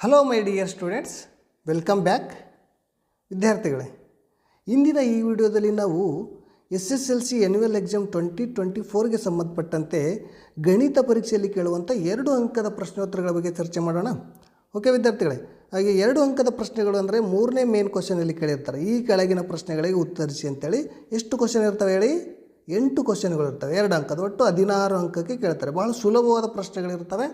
Hello my dear students welcome back ವಿದ್ಯಾರ್ಥಿಗಳೇ, ಇಂದಿನ ಈ ವಿಡಿಯೋದಲ್ಲಿ ನಾವು S S L C annual exam twenty twenty ಫೋರ್ಗೆ ಸಂಬಂಧಪಟ್ಟಂತೆ ಗಣಿತ ಪರೀಕ್ಷೆಯಲ್ಲಿ ಕೇಳುವಂಥ ಎರಡು ಅಂಕದ ಪ್ರಶ್ನೋತ್ತರಗಳ ಬಗ್ಗೆ ಚರ್ಚೆ ಮಾಡೋಣ. ಓಕೆ ವಿದ್ಯಾರ್ಥಿಗಳೇ, ಹಾಗೆ ಎರಡು ಅಂಕದ ಪ್ರಶ್ನೆಗಳು ಅಂದರೆ ಮೂರನೇ ಮೇನ್ ಕ್ವಶನಲ್ಲಿ ಕೇಳಿರ್ತಾರೆ. ಈ ಕೆಳಗಿನ ಪ್ರಶ್ನೆಗಳಿಗೆ ಉತ್ತರಿಸಿ ಅಂತೇಳಿ ಎಷ್ಟು ಕ್ವಶನ್ ಇರ್ತವೆ ಹೇಳಿ? ಎಂಟು ಕ್ವಶನ್ಗಳು ಇರ್ತವೆ. ಎರಡು ಅಂಕದ ಒಟ್ಟು ಹದಿನಾರು ಅಂಕಕ್ಕೆ ಕೇಳ್ತಾರೆ. ಭಾಳ ಸುಲಭವಾದ ಪ್ರಶ್ನೆಗಳಿರ್ತವೆ.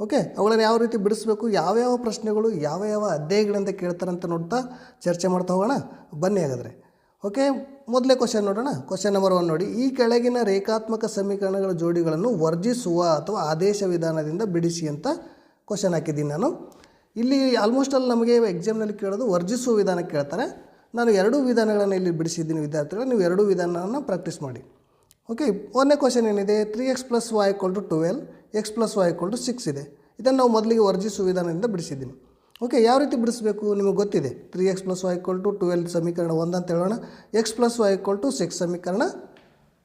ಓಕೆ, ಅವುಗಳನ್ನು ಯಾವ ರೀತಿ ಬಿಡಿಸ್ಬೇಕು ಯಾವ್ಯಾವ ಪ್ರಶ್ನೆಗಳು, ಯಾವ ಯಾವ ಅಧ್ಯಾಯಗಳಿಂದ ಕೇಳ್ತಾರಂತ ನೋಡ್ತಾ ಚರ್ಚೆ ಮಾಡ್ತಾ ಹೋಗೋಣ. ಬನ್ನಿ ಹಾಗಾದರೆ. ಓಕೆ, ಮೊದಲೇ ಕ್ವಶನ್ ನೋಡೋಣ. ಕ್ವಶನ್ ನಂಬರ್ ಒನ್ ನೋಡಿ. ಈ ಕೆಳಗಿನ ರೇಖಾತ್ಮಕ ಸಮೀಕರಣಗಳ ಜೋಡಿಗಳನ್ನು ವರ್ಜಿಸುವ ಅಥವಾ ಆದೇಶ ವಿಧಾನದಿಂದ ಬಿಡಿಸಿ ಅಂತ ಕ್ವಶನ್ ಹಾಕಿದ್ದೀನಿ ನಾನು. ಇಲ್ಲಿ ಆಲ್ಮೋಸ್ಟ್ ಅಲ್ಲಿ ನಮಗೆ ಎಕ್ಸಾಮ್ನಲ್ಲಿ ಕೇಳೋದು ವರ್ಜಿಸುವ ವಿಧಾನ ಕೇಳ್ತಾರೆ. ನಾನು ಎರಡೂ ವಿಧಾನಗಳನ್ನು ಇಲ್ಲಿ ಬಿಡಿಸಿದ್ದೀನಿ ವಿದ್ಯಾರ್ಥಿಗಳು. ನೀವು ಎರಡೂ ವಿಧಾನವನ್ನು ಪ್ರಾಕ್ಟೀಸ್ ಮಾಡಿ. ಓಕೆ, ಒಂದನೇ ಕ್ವಶನ್ ಏನಿದೆ? Three x plus y to twelve x plus y to six ಇದೆ. ಇದನ್ನು ನಾವು ಮೊದಲಿಗೆ ವರ್ಜಿಸುವ ವಿಧಾನದಿಂದ ಬಿಡಿಸಿದ್ದೀನಿ. ಓಕೆ ಯಾವ ರೀತಿ ಬಿಡಿಸಬೇಕು ನಿಮಗೆ ಗೊತ್ತಿದೆ? Three x plus y equal to twelve ಸಮೀಕರಣ ಒಂದು ಅಂತ ಹೇಳೋಣ. X plus y equal to six ಸಮೀಕರಣ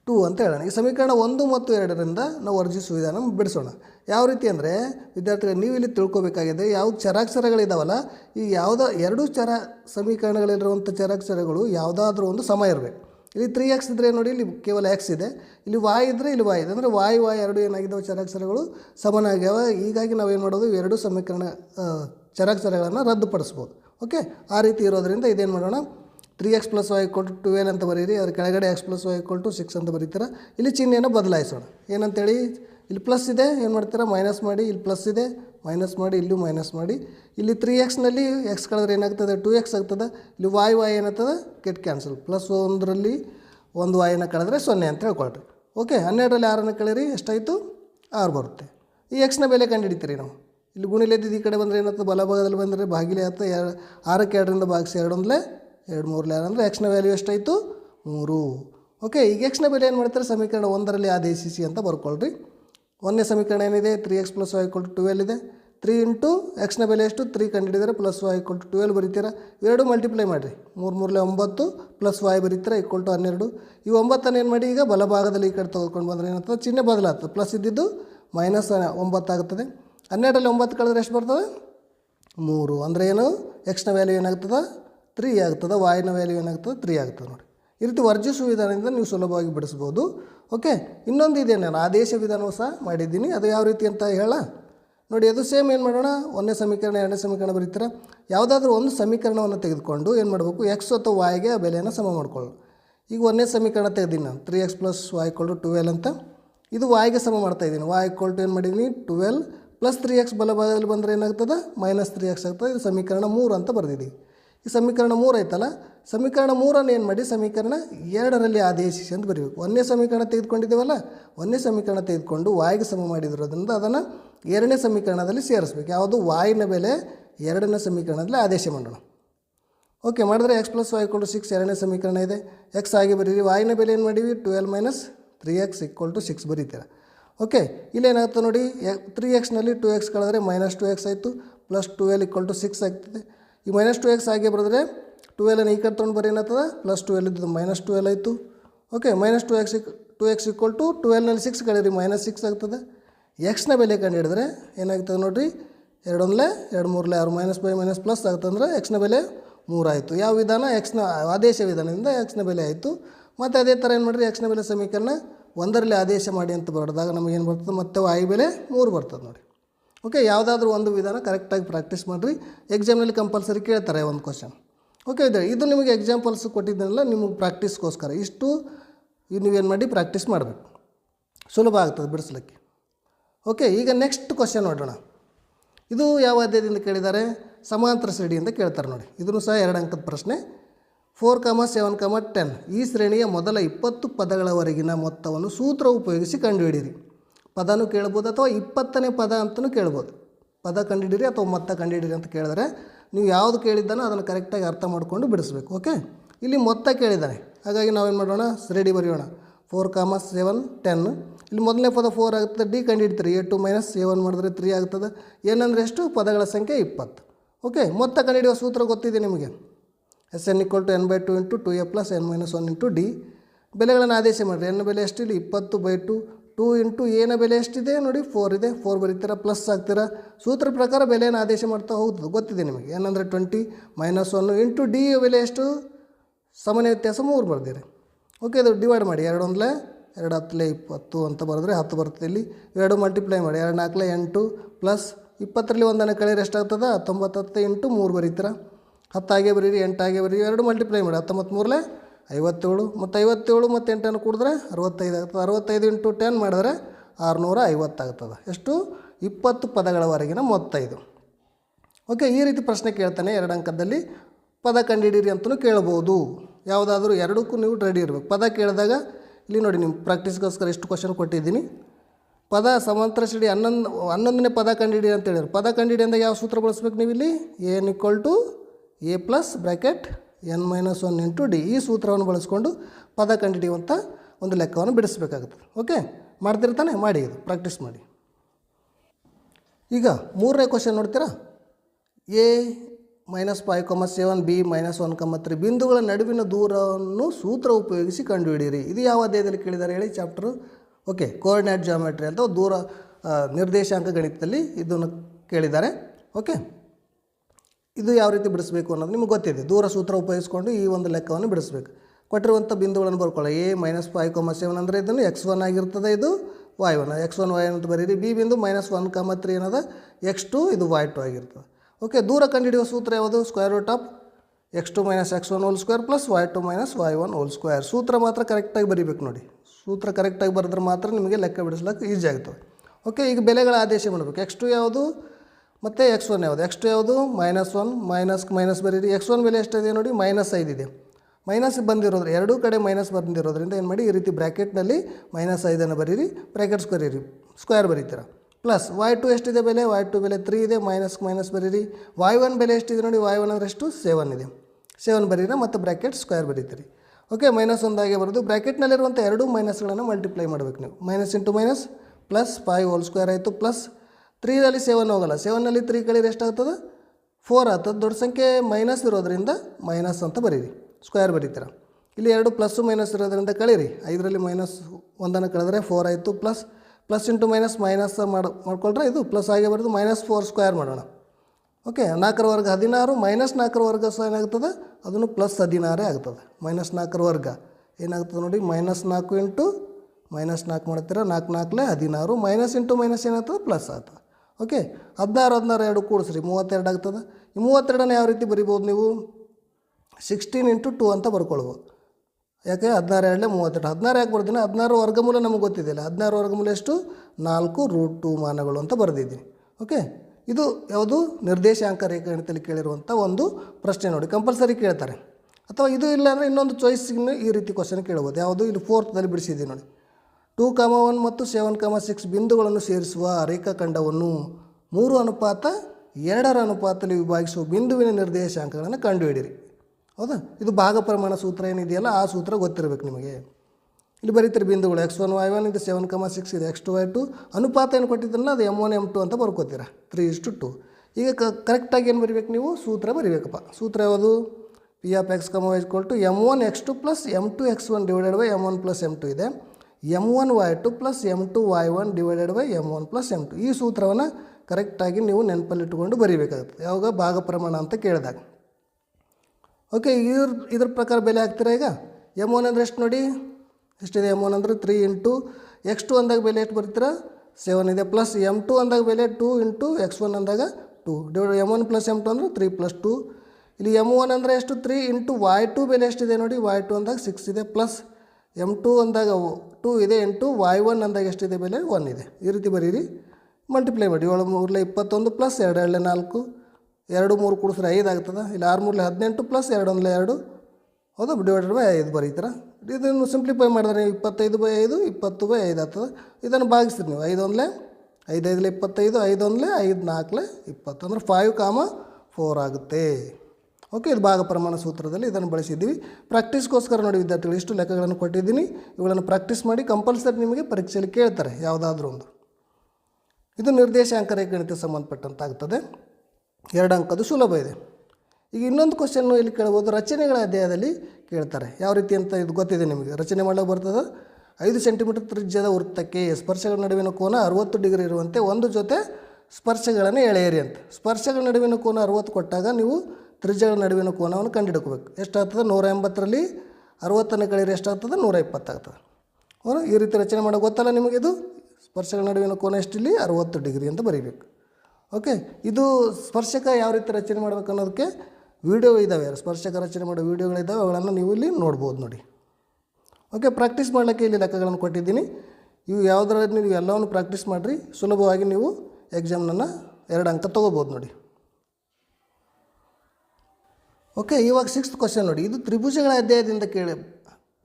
ಟೂ ಅಂತ ಹೇಳೋಣ. ಈ ಸಮೀಕರಣ ಒಂದು ಮತ್ತು ಎರಡರಿಂದ ನಾವು ವರ್ಜಿಸುವ ವಿಧಾನ ಬಿಡಿಸೋಣ. ಯಾವ ರೀತಿ ಅಂದರೆ, ವಿದ್ಯಾರ್ಥಿಗಳು, ನೀವು ಇಲ್ಲಿ ತಿಳ್ಕೊಬೇಕಾಗಿದೆ ಯಾವ ಚರಾಕ್ಷರಗಳಿದಾವಲ್ಲ ಈ ಯಾವುದೋ ಎರಡು ಚರ ಸಮೀಕರಣಗಳಿರುವಂಥ ಚರಾಕ್ಷರಗಳು ಯಾವುದಾದ್ರೂ ಒಂದು ಸಮ ಇರಬೇಕು. ಇಲ್ಲಿ ತ್ರೀ ಎಕ್ಸ್ ಇದ್ದರೆ ನೋಡಿ, ಇಲ್ಲಿ ಕೇವಲ ಎಕ್ಸ್ ಇದೆ. ಇಲ್ಲಿ ವಾಯ್ ಇದ್ದರೆ ಇಲ್ಲಿ ವಾಯ್ ಇದೆ. ಅಂದರೆ ವಾಯ್ ವಾಯ್ ಎರಡು ಏನಾಗಿದ್ದಾವೆ ಚರಾಕ್ಷರಗಳು ಸಮನಾಗ್ಯಾವ. ಹೀಗಾಗಿ ನಾವೇನು ಮಾಡೋದು? ಎರಡು ಸಮೀಕರಣ ಚರಾಕ್ಷರಗಳನ್ನು ರದ್ದುಪಡಿಸ್ಬೋದು. ಓಕೆ ಆ ರೀತಿ ಇರೋದರಿಂದ ಇದೇನು ಮಾಡೋಣ? ತ್ರೀ ಎಕ್ಸ್ ಪ್ಲಸ್ ವೈ ಕೊಟ್ಟು ಟ್ವೆಲ್ ಅಂತ ಬರೀರಿ. ಅದ್ರ ಕೆಳಗಡೆ ಎಕ್ಸ್ ಪ್ಲಸ್ ವೈ ಕೊಟ್ಟು ಸಿಕ್ಸ್ ಅಂತ ಬರೀತೀರ. ಇಲ್ಲಿ ಚಿಹ್ನೆಯನ್ನು ಬದಲಾಯಿಸೋಣ. ಏನಂತೇಳಿ? ಇಲ್ಲಿ ಪ್ಲಸ್ ಇದೆ, ಏನು ಮಾಡ್ತೀರಾ? ಮೈನಸ್ ಮಾಡಿ, ಇಲ್ಲಿ ಪ್ಲಸ್ ಇದೆ ಮೈನಸ್ ಮಾಡಿ, ಇಲ್ಲೂ ಮೈನಸ್ ಮಾಡಿ. ಇಲ್ಲಿ ತ್ರೀ ಎಕ್ಸ್ನಲ್ಲಿ ಎಕ್ಸ್ ಕಳೆದ್ರೆ ಏನಾಗ್ತದೆ? ಟು ಎಕ್ಸ್ ಆಗ್ತದೆ. ಇಲ್ಲಿ ವಾಯ್ ವಾಯ್ ಏನಾಗ್ತದೆ? ಕೆಟ್ ಕ್ಯಾನ್ಸಲ್ ಪ್ಲಸ್ ಒಂದರಲ್ಲಿ ಒಂದು ವಾಯನ್ನು ಕಳೆದ್ರೆ ಸೊನ್ನೆ ಅಂತ ಹೇಳ್ಕೊಳ್ರಿ. ಓಕೆ ಹನ್ನೆರಡರಲ್ಲಿ ಆರನ್ನು ಕಳೀರಿ ಎಷ್ಟಾಯಿತು? ಆರು ಬರುತ್ತೆ. ಈ ಎಕ್ಸ್ನ ಬೆಲೆ ಕಂಡುಹಿಡಿತೀರಿ ನಾವು. ಇಲ್ಲಿ ಗುಣಿಲೆದ್ದು ಈ ಕಡೆ ಬಂದರೆ ಏನಾಗ್ತದೆ? ಬಲಭಾಗದಲ್ಲಿ ಬಂದರೆ ಬಾಗಿಲೆ ಆತ ಎರಡು, ಆರಕ್ಕೆ ಎರಡರಿಂದ ಭಾಗಿಸಿ ಎರಡು ಒಂದಲೇ ಎರಡು ಮೂರಲೆ ಆರು ಅಂದರೆ ಎಕ್ಸ್ನ ವ್ಯಾಲ್ಯೂ ಎಷ್ಟಾಯಿತು? ಮೂರು. ಓಕೆ ಈಗ ಎಕ್ಸ್ನ ಬೆಲೆ ಏನು ಮಾಡ್ತಾರೆ? ಸಮೀಕರಣ ಒಂದರಲ್ಲಿ ಆದೇಶಿಸಿ ಅಂತ ಬರ್ಕೊಳ್ರಿ. ಒಂದನೇ ಸಮೀಕರಣ ಏನಿದೆ? Three x plus y equal to twelve ಇದೆ. ತ್ರೀ ಇಂಟು ಎಕ್ಸ್ನ ಬೆಲೆ ಎಷ್ಟು? ತ್ರೀ ಕಂಡುಹಿಡಿದರೆ plus y equal to twelve ಬರೀತೀರಾ? ಇವೆರಡು ಮಲ್ಟಿಪ್ಲೈ ಮಾಡಿರಿ. ಮೂರು ಮೂರಲೆ ಒಂಬತ್ತು ಪ್ಲಸ್ ವೈ ಬರೀತೀರಾ? ಈಕ್ವಲ್ ಟು ಹನ್ನೆರಡು. ಈ ಒಂಬತ್ತನ್ನು ಏನು ಮಾಡಿ ಈಗ? ಬಲಭಾಗದಲ್ಲಿ ಈ ಕಡೆ ತೆಗೆದುಕೊಂಡು ಬಂದರೆ ಏನಾಗ್ತದೆ? ಚಿಹ್ನೆ ಬದಲಾಗ್ತದೆ. ಪ್ಲಸ್ ಇದ್ದಿದ್ದು ಮೈನಸ್ ಒಂಬತ್ತಾಗುತ್ತದೆ. ಹನ್ನೆರಡರಲ್ಲಿ ಒಂಬತ್ತು ಕಳೆದ್ರೆ ಎಷ್ಟು ಬರ್ತದೆ? ಮೂರು. ಅಂದರೆ ಏನು? ಎಕ್ಸ್ನ ವ್ಯಾಲ್ಯೂ ಏನಾಗ್ತದೆ? ತ್ರೀ ಆಗ್ತದೆ. ವಾಯ್ನ ವ್ಯಾಲ್ಯೂ ಏನಾಗ್ತದೆ? ತ್ರೀ ಆಗ್ತದೆ ನೋಡಿ. ಈ ರೀತಿ ವರ್ಜಿಸುವ ವಿಧಾನದಿಂದ ನೀವು ಸುಲಭವಾಗಿ ಬಿಡಿಸ್ಬೋದು. ಓಕೆ, ಇನ್ನೊಂದು ಇದೆ ನಾನು ಆದೇಶ ವಿಧಾನವೂ ಸಹ ಮಾಡಿದ್ದೀನಿ. ಅದು ಯಾವ ರೀತಿ ಅಂತ ಹೇಳ. ನೋಡಿ, ಅದು ಸೇಮ್ ಏನು ಮಾಡೋಣ? ಒಂದನೇ ಸಮೀಕರಣ ಎರಡನೇ ಸಮೀಕರಣ ಬರೀತಾರೆ? ಯಾವುದಾದ್ರೂ ಒಂದು ಸಮೀಕರಣವನ್ನು ತೆಗೆದುಕೊಂಡು ಏನು ಮಾಡಬೇಕು? ಎಕ್ಸ್ ಅಥವಾ ವಾಯ್ಗೆ ಆ ಬೆಲೆಯನ್ನು ಸಮ ಮಾಡ್ಕೊಳ್ಳೋಣ. ಈಗ ಒಂದನೇ ಸಮೀಕರಣ ತೆಗೆದೀನಿ ನಾನು. Three x plus y twelve ಅಂತ. ಇದು ವಾಯ್ಗೆ ಸಮ ಮಾಡ್ತಾ ಇದ್ದೀನಿ. ವಾಯ್ ಕೊಲ್ಟು ಏನು ಮಾಡಿದ್ದೀನಿ ಟುವೆಲ್ ಪ್ಲಸ್ ತ್ರೀ ಎಕ್ಸ್ ಬಲಭಾಗದಲ್ಲಿ ಬಂದರೆ ಏನಾಗ್ತದೆ? ಮೈನಸ್ ತ್ರೀ ಎಕ್ಸ್ ಆಗ್ತದೆ. ಇದು ಸಮೀಕರಣ ಮೂರು ಅಂತ ಬರೆದಿದ್ದೀವಿ ಈ ಸಮೀಕರಣ ಮೂರು ಐತಲ್ಲ ಸಮೀಕರಣ ಮೂರನ್ನು ಏನು ಮಾಡಿ? ಸಮೀಕರಣ ಎರಡರಲ್ಲಿ ಆದೇಶಿಸಿ ಅಂತ ಬರೀಬೇಕು. ಒಂದನೇ ಸಮೀಕರಣ ತೆಗೆದುಕೊಂಡಿದ್ದೀವಲ್ಲ ಒಂದನೇ ಸಮೀಕರಣ ತೆಗೆದುಕೊಂಡು ವಾಯಿಗೆ ಸಮ ಮಾಡಿರೋದ್ರಿಂದ ಅದನ್ನು ಎರಡನೇ ಸಮೀಕರಣದಲ್ಲಿ ಸೇರಿಸ್ಬೇಕು. ಯಾವುದು? ವಾಯಿನ ಬೆಲೆ ಎರಡನೇ ಸಮೀಕರಣದಲ್ಲಿ ಆದೇಶ ಮಾಡೋಣ. ಓಕೆ ಮಾಡಿದ್ರೆ x plus y to six ಎರಡನೇ ಸಮೀಕರಣ ಇದೆ. ಎಕ್ಸ್ ಆಗಿ ಬರೀರಿ. ವಾಯಿನ ಬೆಲೆ ಏನು ಮಾಡೀವಿ twelve minus three x equal to six ಬರೀತೀರ? Okay ಇಲ್ಲೇನಾಗುತ್ತೆ ನೋಡಿ ತ್ರೀ ಎಕ್ಸ್ನಲ್ಲಿ ಟು ಎಕ್ಸ್ ಕಳೆದ್ರೆ ಮೈನಸ್ ಟು ಎಕ್ಸ್ ಆಯಿತು plus twelve equal to six ಆಗ್ತದೆ. ಈ ಮೈನಸ್ ಟು ಎಕ್ಸ್ ಹಾಗೆ ಬರೆದ್ರೆ ಟ್ವೆಲನ್ನು ಈ ಕಡೆ ತೊಗೊಂಡು ಬರೀ ಏನಾಗ್ತದೆ? ಪ್ಲಸ್ ಟ್ವೆಲ್ ಇದ್ದದ್ದು ಮೈನಸ್ ಟ್ವೆಲ್ ಆಯಿತು. Okay minus two x two x equal to ಟ್ವೆಲ್ನಲ್ಲಿ six ಕಳೀರಿ ಮೈನಸ್ ಸಿಕ್ಸ್ ಆಗ್ತದೆ. ಎಕ್ಸ್ನ ಬೆಲೆ ಕಂಡು ಹಿಡಿದ್ರೆ ಏನಾಗ್ತದೆ ನೋಡಿರಿ? ಎರಡೊಂದಲೇ ಎರಡು ಮೂರಲೆ ಆರು ಮೈನಸ್ ಬೈ ಮೈನಸ್ ಪ್ಲಸ್ ಆಗ್ತಂದ್ರೆ ಎಕ್ಸ್ನ ಬೆಲೆ ಮೂರಾಯಿತು ಯಾವ ವಿಧಾನ? ಎಕ್ಸ್ನ ಆದೇಶ ವಿಧಾನದಿಂದ ಎಕ್ಸ್ನ ಬೆಲೆ ಆಯಿತು. ಮತ್ತು ಅದೇ ಥರ ಏನು ಮಾಡಿರಿ? ಎಕ್ಸ್ನ ಬೆಲೆ ಸಮೀಕರಣ ಒಂದರಲ್ಲಿ ಆದೇಶ ಮಾಡಿ ಅಂತ ಬರೆದಾಗ ನಮಗೇನು ಬರ್ತದೆ? ಮತ್ತೆ ಐ ಬೆಲೆ ಮೂರು ಬರ್ತದೆ ನೋಡಿ ಓಕೆ ಯಾವುದಾದ್ರೂ ಒಂದು ವಿಧಾನ ಕರೆಕ್ಟಾಗಿ ಪ್ರಾಕ್ಟೀಸ್ ಮಾಡಿರಿ. ಎಕ್ಸಾಮ್ನಲ್ಲಿ ಕಂಪಲ್ಸರಿ ಕೇಳ್ತಾರೆ ಒಂದು ಕ್ವಶನ್ ಓಕೆ ಇದೆ ಇದು ನಿಮಗೆ ಎಕ್ಸಾಂಪಲ್ಸ್ ಕೊಟ್ಟಿದ್ದೆನಲ್ಲ ನಿಮಗೆ ಪ್ರಾಕ್ಟೀಸ್ಗೋಸ್ಕರ ಇಷ್ಟು ನೀವೇನು ಮಾಡಿ ಪ್ರಾಕ್ಟೀಸ್ ಮಾಡಬೇಕು. ಸುಲಭ ಆಗ್ತದೆ ಬಿಡಿಸ್ಲಿಕ್ಕೆ. ಓಕೆ ಈಗ ನೆಕ್ಸ್ಟ್ ಕ್ವಶನ್ ನೋಡೋಣ. ಇದು ಯಾವ ಅಧ್ಯಾಯದಿಂದ ಕೇಳಿದ್ದಾರೆ? ಸಮಾಂತರ ಶ್ರೇಣಿಯಿಂದ ಕೇಳ್ತಾರೆ ನೋಡಿ. ಇದನ್ನು ಸಹ ಎರಡು ಅಂಕದ ಪ್ರಶ್ನೆ. Four comma seven comma ten ಈ ಶ್ರೇಣಿಯ ಮೊದಲ ಇಪ್ಪತ್ತು ಪದಗಳವರೆಗಿನ ಮೊತ್ತವನ್ನು ಸೂತ್ರ ಉಪಯೋಗಿಸಿ ಕಂಡುಹಿಡಿಯಿರಿ. ಪದನೂ ಕೇಳ್ಬೋದು ಅಥವಾ ಇಪ್ಪತ್ತನೇ ಪದ ಅಂತಲೂ ಕೇಳ್ಬೋದು. ಪದ ಕಂಡುಹಿಡಿರಿ ಅಥವಾ ಮೊತ್ತ ಕಂಡುಹಿಡಿರಿ ಅಂತ ಕೇಳಿದ್ರೆ ನೀವು ಯಾವುದು ಕೇಳಿದ್ದಾನೋ ಅದನ್ನು ಕರೆಕ್ಟಾಗಿ ಅರ್ಥ ಮಾಡಿಕೊಂಡು ಬಿಡಿಸ್ಬೇಕು, ಓಕೆ? ಇಲ್ಲಿ ಮೊತ್ತ ಕೇಳಿದ್ದಾನೆ. ಹಾಗಾಗಿ ನಾವೇನು ಮಾಡೋಣ? ರೆಡಿ ಬರೆಯೋಣ. Four comma seven ten. ಇಲ್ಲಿ ಮೊದಲನೇ ಪದ ಫೋರ್ ಆಗ್ತದೆ ಡಿ ಕಂಡುಹಿಡ್ತೀರಿ ಎ ಟು ಮೈನಸ್ ಸೆವೆನ್ ಮಾಡಿದ್ರೆ ತ್ರೀ ಆಗ್ತದೆ. ಏನಂದರೆ ಎಷ್ಟು? ಪದಗಳ ಸಂಖ್ಯೆ ಇಪ್ಪತ್ತು. ಓಕೆ, ಮೊತ್ತ ಕಂಡುಹಿಡಿಯುವ ಸೂತ್ರ ಗೊತ್ತಿದೆ ನಿಮಗೆ. S N equal to N by two into two A plus N minus one into D. ಬೆಲೆಗಳನ್ನು ಆದೇಶ ಮಾಡಿರಿ. ಎನ್ ಬೆಲೆ ಎಷ್ಟು ಇಲ್ಲಿ ಇಪ್ಪತ್ತು ಬೈ ಟು ಟೂ ಇಂಟು ಏನ ಬೆಲೆ ಎಷ್ಟಿದೆ? ನೋಡಿ ಫೋರ್ ಇದೆ. ಫೋರ್ ಬರೀತೀರಾ ಪ್ಲಸ್ ಆಗ್ತೀರಾ? ಸೂತ್ರ ಪ್ರಕಾರ ಬೆಲೆಯನ್ನು ಆದೇಶ ಮಾಡ್ತಾ ಹೋಗ್ತದೆ ಗೊತ್ತಿದೆ ನಿಮಗೆ. ಏನಂದರೆ twenty minus one into d ಬೆಲೆ ಎಷ್ಟು? ಸಮಾನ ವ್ಯತ್ಯಾಸ ಮೂರು ಬರ್ದಿರಿ ಓಕೆ ಅದು ಡಿವೈಡ್ ಮಾಡಿ. ಎರಡು ಒಂದಲೇ, ಎರಡು ಹತ್ತಲೆ ಇಪ್ಪತ್ತು ಅಂತ ಬರೆದ್ರೆ ಹತ್ತು ಬರ್ತದೆ ಇಲ್ಲಿ. ಎರಡು ಮಲ್ಟಿಪ್ಲೈ ಮಾಡಿ. ಎರಡು ನಾಲ್ಕಲೆ ಎಂಟು ಪ್ಲಸ್ ಇಪ್ಪತ್ತರಲ್ಲಿ ಒಂದನ್ನು ಕಳೆದ್ರೆ ಎಷ್ಟಾಗ್ತದೆ? ಹತ್ತೊಂಬತ್ತು ಹತ್ತು ಇಂಟು ಮೂರು ಬರೀತೀರ? ಹತ್ತಾಗೆ ಬರೀರಿ, ಎಂಟಾಗೆ ಬರೀರಿ, ಎರಡು ಮಲ್ಟಿಪ್ಲೈ ಮಾಡಿ. ಹತ್ತೊಂಬತ್ತು ಮೂರಲೇ ಐವತ್ತೇಳು ಮತ್ತು ಐವತ್ತೇಳು ಮತ್ತು ಎಂಟನ್ನು ಕೂಡಿದ್ರೆ ಅರವತ್ತೈದು ಆಗ್ತದೆ. ಅರವತ್ತೈದು ಇಂಟು ಟೆನ್ ಮಾಡಿದ್ರೆ ಆರುನೂರ ಐವತ್ತಾಗ್ತದೆ ಎಷ್ಟು? ಇಪ್ಪತ್ತು ಪದಗಳವರೆಗಿನ ಮೊತ್ತ ಇದು ಓಕೆ, ಈ ರೀತಿ ಪ್ರಶ್ನೆ ಕೇಳ್ತಾನೆ ಎರಡು ಅಂಕದಲ್ಲಿ. ಪದ ಕಂಡುಹಿಡೀರಿ ಅಂತಲೂ ಕೇಳ್ಬೋದು. ಯಾವುದಾದ್ರೂ ಎರಡಕ್ಕೂ ನೀವು ರೆಡಿ ಇರಬೇಕು. ಪದ ಕೇಳಿದಾಗ, ಇಲ್ಲಿ ನೋಡಿ ನಿಮ್ಮ ಪ್ರಾಕ್ಟೀಸ್ಗೋಸ್ಕರ ಎಷ್ಟು ಕ್ವಶನ್ ಕೊಟ್ಟಿದ್ದೀನಿ. ಪದ ಸಮಾಂತರ ಶ್ರೇಣಿ ಹನ್ನೊಂದು, ಹನ್ನೊಂದನೇ ಪದ ಕಂಡುಹಿಡಿ ಅಂತ ಹೇಳಿದ್ರು. ಪದ ಕಂಡುಹಿಡಿ ಯಾವ ಸೂತ್ರ ಬಳಸ್ಬೇಕು ನೀವು ಇಲ್ಲಿ n equal to a plus bracket n minus one into d ಈ ಸೂತ್ರವನ್ನು ಬಳಸ್ಕೊಂಡು ಪದ ಕಂಡುಹಿಡಿಯುವಂಥ ಒಂದು ಲೆಕ್ಕವನ್ನು ಬಿಡಿಸಬೇಕಾಗುತ್ತದೆ ಓಕೆ? ಮಾಡ್ತಿರ್ತಾನೆ ಮಾಡಿ ಇದು. ಪ್ರಾಕ್ಟೀಸ್ ಮಾಡಿ. ಈಗ ಮೂರನೇ ಕ್ವಶನ್ ನೋಡ್ತೀರಾ? A minus five comma seven B minus one comma three ಬಿಂದುಗಳ ನಡುವಿನ ದೂರವನ್ನು ಸೂತ್ರ ಉಪಯೋಗಿಸಿ ಕಂಡುಹಿಡಿಯಿರಿ. ಇದು ಯಾವ ಅಧ್ಯಾಯದಲ್ಲಿ ಕೇಳಿದ್ದಾರೆ ಹೇಳಿ ಚಾಪ್ಟರ್ ಓಕೆ ಕೋಆರ್ಡಿನೇಟ್ ಜಾಮೆಟ್ರಿ ಅಂತ ದೂರ ನಿರ್ದೇಶಾಂಕ ಗಣಿತದಲ್ಲಿ ಇದನ್ನು ಕೇಳಿದ್ದಾರೆ. ಓಕೆ? ಇದು ಯಾವ ರೀತಿ ಬಿಡಿಸ್ಬೇಕು ಅನ್ನೋದು ನಿಮಗೆ ಗೊತ್ತಿದೆ. ದೂರ ಸೂತ್ರ ಉಪಯೋಗಿಸ್ಕೊಂಡು ಈ ಒಂದು ಲೆಕ್ಕವನ್ನು ಬಿಡಿಸ್ಬೇಕು. ಕೊಟ್ಟಿರುವಂಥ ಬಿಂದುಗಳನ್ನು ಬರ್ಕೊಳ್ಳಿ. A minus five comma seven ಅಂದರೆ ಇದನ್ನು ಎಕ್ಸ್ ಒನ್ ಆಗಿರ್ತದೆ ಇದು y one x one y ಅಂತ ಬರೀರಿ. ಬಿ ಬಿಂದು ಮೈನಸ್ ಒನ್ ಕಮ ತ್ರೀ ಏನದ ಎಕ್ಸ್ ಟು ಇದು ವೈ ಟು ಆಗಿರ್ತದೆ. ಓಕೆ ದೂರ ಕಂಡುಹಿಡಿಯುವ ಸೂತ್ರ ಯಾವುದು? Square root of x two minus x one whole square plus y two minus y one whole square ಸೂತ್ರ ಮಾತ್ರ ಕರೆಕ್ಟಾಗಿ ಬರೀಬೇಕು ನೋಡಿ. ಸೂತ್ರ ಕರೆಕ್ಟಾಗಿ ಬರೆದ್ರೆ ಮಾತ್ರ ನಿಮಗೆ ಲೆಕ್ಕ ಬಿಡಿಸ್ಲಿಕ್ಕೆ ಈಸಿ ಆಗ್ತದೆ ಓಕೆ ಈಗ ಬೆಲೆಗಳ ಆದೇಶ ಮಾಡಬೇಕು. ಎಕ್ಸ್ ಟು ಯಾವುದು? ಮತ್ತು ಎಕ್ಸ್ ಒನ್ ಯಾವುದು? ಎಕ್ಸ್ ಟು ಯಾವುದು? ಮೈನಸ್ ಒನ್ ಮೈನಸ್ ಮೈನಸ್ ಬರೀರಿ. ಎಕ್ಸ್ ಒನ್ ಬೆಲೆ ಎಷ್ಟಿದೆ ನೋಡಿ ಮೈನಸ್ ಐದಿದೆ ಮೈನಸ್ ಬಂದಿರೋದ್ರೆ ಎರಡೂ ಕಡೆ ಮೈನಸ್ ಬಂದಿರೋದ್ರಿಂದ ಏನು ಮಾಡಿ, ಈ ರೀತಿ ಬ್ರ್ಯಾಕೆಟ್ನಲ್ಲಿ ಮೈನಸ್ ಐದನ್ನು ಬರೀರಿ ಬ್ರ್ಯಾಕೆಟ್ಸ್ ಬರೀರಿ ಸ್ಕ್ವೇರ್ ಬರೀತೀರ? ಪ್ಲಸ್ ವೈ ಟು ಎಷ್ಟಿದೆ ಬೆಲೆ? ವೈ ಟು ಬೆಲೆ ತ್ರೀ ಇದೆ ಮೈನಸ್ ಮೈನಸ್ ಬರೀರಿ. ವಾಯ್ ಒನ್ ಬೆಲೆ ಎಷ್ಟಿದೆ ನೋಡಿ ವಾಯ್ ಒನ್ ಅಂದರೆ ಎಷ್ಟು ಸೆವೆನ್ ಇದೆ. ಸೆವೆನ್ ಬರೀರ ಮತ್ತು ಬ್ರ್ಯಾಕೆಟ್ ಸ್ಕ್ವೇರ್ ಬರೀತೀರಿ. ಓಕೆ ಮೈನಸ್ ಒಂದಾಗೆ ಬರೋದು. ಬ್ರ್ಯಾಕೆಟ್ನಲ್ಲಿರುವಂಥ ಎರಡೂ ಮೈನಸ್ಗಳನ್ನು ಮಲ್ಟಿಪ್ಲೈ ಮಾಡಬೇಕು ನೀವು. Minus into minus plus five whole square ಆಯಿತು ಪ್ಲಸ್ ತ್ರೀದಲ್ಲಿ ಸೆವೆನ್ ಹೋಗಲ್ಲ. ಸೆವೆನ್ನಲ್ಲಿ ತ್ರೀ ಕಳೀರಿ ಎಷ್ಟಾಗ್ತದೆ? ಫೋರ್ ಆಗ್ತದೆ. ದೊಡ್ಡ ಸಂಖ್ಯೆ ಮೈನಸ್ ಇರೋದರಿಂದ ಮೈನಸ್ ಅಂತ ಬರೀರಿ. ಸ್ಕ್ವೇರ್ ಬರೀತೀರ. ಇಲ್ಲಿ ಎರಡು ಪ್ಲಸ್ಸು ಮೈನಸ್ ಇರೋದರಿಂದ ಕಳೀರಿ. ಐದರಲ್ಲಿ ಮೈನಸ್ ಒಂದನ್ನು ಕಳೆದ್ರೆ ಫೋರ್ ಆಯಿತು. Plus plus into minus minus ಮಾಡಿ, ಮಾಡ್ಕೊಳ್ರೆ ಇದು ಪ್ಲಸ್ ಆಗಿ ಬರೋದು. ಮೈನಸ್ ಫೋರ್ ಸ್ಕ್ವೇರ್ ಮಾಡೋಣ. ಓಕೆ ನಾಲ್ಕರ ವರ್ಗ ಹದಿನಾರು ಮೈನಸ್ ನಾಲ್ಕರ ವರ್ಗ ಸಹ ಏನಾಗ್ತದೆ? ಅದನ್ನು ಪ್ಲಸ್ ಹದಿನಾರೇ ಆಗ್ತದೆ. ಮೈನಸ್ ನಾಲ್ಕರ ವರ್ಗ. ಏನಾಗ್ತದೆ ನೋಡಿ? ಮೈನಸ್ ನಾಲ್ಕು ಇಂಟು ಮೈನಸ್ ನಾಲ್ಕು ಮಾಡ್ತೀರ. ನಾಲ್ಕು ನಾಲ್ಕಲೇ ಹದಿನಾರು ಮೈನಸ್ ಇಂಟು ಮೈನಸ್ ಏನಾಗ್ತದೆ? ಪ್ಲಸ್ ಆಗ್ತದೆ. ಓಕೆ, ಹದಿನಾರು ಹದಿನಾರು, ಎರಡು ಕೂಡಿಸ್ರಿ. ಮೂವತ್ತೆರಡು ಆಗ್ತದೆ? ಈ ಮೂವತ್ತೆರಡನ್ನ ಯಾವ ರೀತಿ ಬರಿಬೋದು ನೀವು? ಸಿಕ್ಸ್ಟೀನ್ ಇಂಟು ಟೂ ಅಂತ ಬರ್ಕೊಳ್ಬೋದು. ಯಾಕೆ? ಹದಿನಾರು ಎರಡಲೇ ಮೂವತ್ತೆರಡು. ಹದಿನಾರು ಯಾಕೆ ಬರ್ತೀನಿ ಹದಿನಾರು ವರ್ಗಮೂಲ ನಮಗೆ ಗೊತ್ತಿದೆಯಲ್ಲ ಹದಿನಾರು ವರ್ಗಮೂಲ ಎಷ್ಟು? ನಾಲ್ಕು ರೂಟ್ ಟು ಮಾನಗಳು ಅಂತ ಬರೆದಿದ್ದೀನಿ. ಓಕೆ? ಇದು ಯಾವುದು? ನಿರ್ದೇಶಾಂಕ ರೇಖಾಗಣಿತದಲ್ಲಿ ಕೇಳಿರುವಂಥ ಒಂದು ಪ್ರಶ್ನೆ ನೋಡಿ. ಕಂಪಲ್ಸರಿ ಕೇಳ್ತಾರೆ. ಅಥವಾ ಇದು ಇಲ್ಲ ಅಂದರೆ ಇನ್ನೊಂದು ಚಾಯ್ಸಿಗೆ ಈ ರೀತಿ ಕ್ವಶನ್ ಕೇಳ್ಬೋದು. ಯಾವುದು? ಇಲ್ಲಿ ಫೋರ್ತದಲ್ಲಿ ಬಿಡಿಸಿದ್ದೀನಿ ನೋಡಿ. ಟೂ ಕಾಮ ಒನ್ ಮತ್ತು ಸೆವೆನ್ ಕಾಮ ಸಿಕ್ಸ್ ಬಿಂದುಗಳನ್ನು ಸೇರಿಸುವ ರೇಖಾಖಂಡವನ್ನು ಮೂರು ಅನುಪಾತ, ಎರಡರ ಅನುಪಾತದಲ್ಲಿ ವಿಭಾಗಿಸುವ ಬಿಂದುವಿನ ನಿರ್ದೇಶಾಂಕಗಳನ್ನು ಕಂಡುಹಿಡಿರಿ ಹೌದಾ? ಇದು ಭಾಗ ಪ್ರಮಾಣ ಸೂತ್ರ ಏನಿದೆಯಲ್ಲ, ಆ ಸೂತ್ರ ಗೊತ್ತಿರಬೇಕು ನಿಮಗೆ. ಇಲ್ಲಿ ಬರೀತಿರಿ ಬಿಂದುಗಳು ಎಕ್ಸ್ ಒನ್ ವೈ ಒನ್ ಇದು ಸೆವೆನ್ ಕಮ ಸಿಕ್ಸ್ ಇದೆ ಎಕ್ಸ್ ಟು ವೈ ಟು ಅನುಪಾತ ಏನು ಕೊಟ್ಟಿದ್ದಲ್ಲ ಅದು ಎಂ ಒನ್ ಎಂ ಟು ಅಂತ ಬರ್ಕೋತೀರ? ತ್ರೀ ಇಷ್ಟು ಟು ಈಗ ಕ ಕರೆಕ್ಟಾಗಿ ಏನು ಬರಿಬೇಕು ನೀವು? ಸೂತ್ರ ಬರಿಬೇಕಪ್ಪ. ಸೂತ್ರ ಯಾವುದು? P of x comma y to m one x two plus m two x one divided by m one plus m two ಇದೆ. M one y two plus m two y one divided by m one plus m two. ಈ ಸೂತ್ರವನ್ನು ಕರೆಕ್ಟಾಗಿ ನೀವು ನೆನಪಲ್ಲಿಟ್ಟುಕೊಂಡು ಬರೀಬೇಕಾಗುತ್ತೆ. ಯಾವಾಗ ಭಾಗ ಪ್ರಮಾಣ ಅಂತ ಕೇಳಿದಾಗ. ಓಕೆ ಇದ್ರ ಇದ್ರ ಪ್ರಕಾರ ಬೆಲೆ ಹಾಕ್ತೀರಾ ಈಗ? ಎಂ ಒನ್ ಅಂದರೆ ಎಷ್ಟು ನೋಡಿ? ಎಷ್ಟಿದೆ ಎಂ ಒನ್ ಅಂದರೆ ತ್ರೀ ಇಂಟು ಎಕ್ಸ್ ಟು ಅಂದಾಗ ಬೆಲೆ ಎಷ್ಟು ಬರ್ತೀರಾ? ಸೆವೆನ್ ಇದೆ ಪ್ಲಸ್ ಎಂ ಟು ಅಂದಾಗ ಬೆಲೆ ಟು ಇಂಟು ಎಕ್ಸ್ ಒನ್ ಅಂದಾಗ two divide m one plus m two ಅಂದರೆ ತ್ರೀ ಪ್ಲಸ್ ಟು ಇಲ್ಲಿ ಎಂ ಒನ್ ಅಂದರೆ ಎಷ್ಟು? ತ್ರೀ ಇಂಟು ವಾಯ್ ಟು ಬೆಲೆ ಎಷ್ಟಿದೆ ನೋಡಿ? ವಾಯ್ ಟು ಅಂದಾಗ ಸಿಕ್ಸ್ ಇದೆ ಪ್ಲಸ್ ಎಂ ಟು ಅಂದಾಗ ಟೂ ಇದೆ ಇಂಟು ವಾಯ್ ಒನ್ ಅಂದಾಗ ಎಷ್ಟಿದೆ ಬೆಲೆ? ಒನ್ ಇದೆ. ಈ ರೀತಿ ಬರೀರಿ. ಮಲ್ಟಿಪ್ಲೈ ಮಾಡಿ. ಏಳು ಮೂರಲೆ ಇಪ್ಪತ್ತೊಂದು ಪ್ಲಸ್ ಎರಡು ಎರಡಲೆ ನಾಲ್ಕು. ಎರಡು ಮೂರು ಕೂಡಿಸ್ರೆ ಐದು ಆಗ್ತದೆ. ಇಲ್ಲಿ, ಆರು ಮೂರಲೆ ಹದಿನೆಂಟು ಪ್ಲಸ್ ಎರಡು ಒಂದಲೆ ಎರಡು. ಹೌದು? ಡಿವೈಡೆಡ್ ಬೈ ಐದು ಬರೀತೀರ? ಇದನ್ನು ಸಿಂಪ್ಲಿಫೈ ಮಾಡಿದ್ರೆ ನೀವು ಇಪ್ಪತ್ತೈದು ಬೈ ಐದು, ಇಪ್ಪತ್ತು ಬೈ ಐದು ಆಗ್ತದೆ. ಇದನ್ನು ಭಾಗಿಸ್ತೀರಿ ನೀವು. ಐದು ಒಂದಲೆ ಐದು ಐದಲೆ ಇಪ್ಪತ್ತೈದು, ಐದು ಒಂದಲೆ ಐದು ನಾಲ್ಕಲೆ ಇಪ್ಪತ್ತು. ಅಂದರೆ ಫೈವ್ ಕಾಮ ಫೋರ್ ಆಗುತ್ತೆ. ಓಕೆ, ಇದು ಭಾಗ ಪ್ರಮಾಣ ಸೂತ್ರದಲ್ಲಿ ಇದನ್ನು ಬಳಸಿದ್ದೀವಿ. ಪ್ರಾಕ್ಟೀಸ್ಗೋಸ್ಕರ ನೋಡಿ ವಿದ್ಯಾರ್ಥಿಗಳು ಇಷ್ಟು ಲೆಕ್ಕಗಳನ್ನು ಕೊಟ್ಟಿದ್ದೀನಿ. ಇವುಗಳನ್ನು ಪ್ರಾಕ್ಟೀಸ್ ಮಾಡಿ ಕಂಪಲ್ಸರಿ ನಿಮಗೆ ಪರೀಕ್ಷೆಯಲ್ಲಿ ಕೇಳ್ತಾರೆ, ಯಾವುದಾದ್ರೂ ಒಂದು. ಇದು ನಿರ್ದೇಶಾಂಕ ಸಂಬಂಧಪಟ್ಟಂತ ಆಗ್ತದೆ ಎರಡು ಅಂಕದ್ದು ಸುಲಭ ಇದೆ. ಈಗ ಇನ್ನೊಂದು ಕ್ವಶನ್ನು ಇಲ್ಲಿ ಕೇಳ್ಬೋದು ರಚನೆಗಳ ಅಧ್ಯಾಯದಲ್ಲಿ ಕೇಳ್ತಾರೆ. ಯಾವ ರೀತಿ ಅಂತ ಇದು ಗೊತ್ತಿದೆ ನಿಮಗೆ? ರಚನೆ ಮಾಡಲು ಬರ್ತದೆ? ಐದು ಸೆಂಟಿಮೀಟರ್ ತ್ರಿಜ್ಯದ ವೃತ್ತಕ್ಕೆ ಸ್ಪರ್ಶಗಳ ನಡುವಿನ ಕೋನ ಅರುವತ್ತು ಡಿಗ್ರಿ ಇರುವಂತೆ ಒಂದು ಜೊತೆ ಸ್ಪರ್ಶಗಳನ್ನು ಎಳೆಯಿರಿ ಅಂತ. ಸ್ಪರ್ಶಗಳ ನಡುವಿನ ಕೋನ ಅರುವತ್ತು ಕೊಟ್ಟಾಗ ನೀವು ತ್ರಿಜ್ಯಗಳ ನಡುವಿನ ಕೋನವನ್ನು ಕಂಡುಹಿಡ್ಕೋಬೇಕು. ಎಷ್ಟಾಗ್ತದೆ? ನೂರ ಎಂಬತ್ತರಲ್ಲಿ ಅರುವತ್ತನ್ನು ಎಷ್ಟು ಎಷ್ಟಾಗ್ತದೆ? ನೂರ ಇಪ್ಪತ್ತಾಗ್ತದೆ ಅವರು ಈ ರೀತಿ ರಚನೆ ಮಾಡೋ ಗೊತ್ತಲ್ಲ ನಿಮಗೆ ಇದು? ಸ್ಪರ್ಶಗಳ ನಡುವಿನ ಕೋನ ಎಷ್ಟಿಲ್ಲಿ? ಅರುವತ್ತು ಡಿಗ್ರಿ ಅಂತ ಬರೀಬೇಕು. ಓಕೆ, ಇದು ಸ್ಪರ್ಶಕ ಯಾವ ರೀತಿ ರಚನೆ ಮಾಡಬೇಕು ಅನ್ನೋದಕ್ಕೆ ವಿಡಿಯೋ ಇದ್ದಾವೆ ಸ್ಪರ್ಶಕ ರಚನೆ ಮಾಡೋ ವೀಡಿಯೋಗಳಿದ್ದಾವೆ ಅವುಗಳನ್ನು ನೀವು ಇಲ್ಲಿ ನೋಡ್ಬೋದು ನೋಡಿ. ಓಕೆ, ಪ್ರಾಕ್ಟೀಸ್ ಮಾಡಲಿಕ್ಕೆ ಇಲ್ಲಿ ಲೆಕ್ಕಗಳನ್ನು ಕೊಟ್ಟಿದ್ದೀನಿ. ಇವು ಯಾವುದರಲ್ಲಿ ನೀವು ಎಲ್ಲವನ್ನು ಪ್ರಾಕ್ಟೀಸ್ ಮಾಡಿರಿ, ಸುಲಭವಾಗಿ ನೀವು ಎಕ್ಸಾಮ್ನನ್ನು ಎರಡು ಅಂಕ ತೊಗೋಬೋದು ನೋಡಿ. ಓಕೆ, ಇವಾಗ ಸಿಕ್ಸ್ತ್ ಕ್ವಶನ್ ನೋಡಿ. ಇದು ತ್ರಿಭುಜಗಳ ಅಧ್ಯಾಯದಿಂದ ಕೇಳಿ,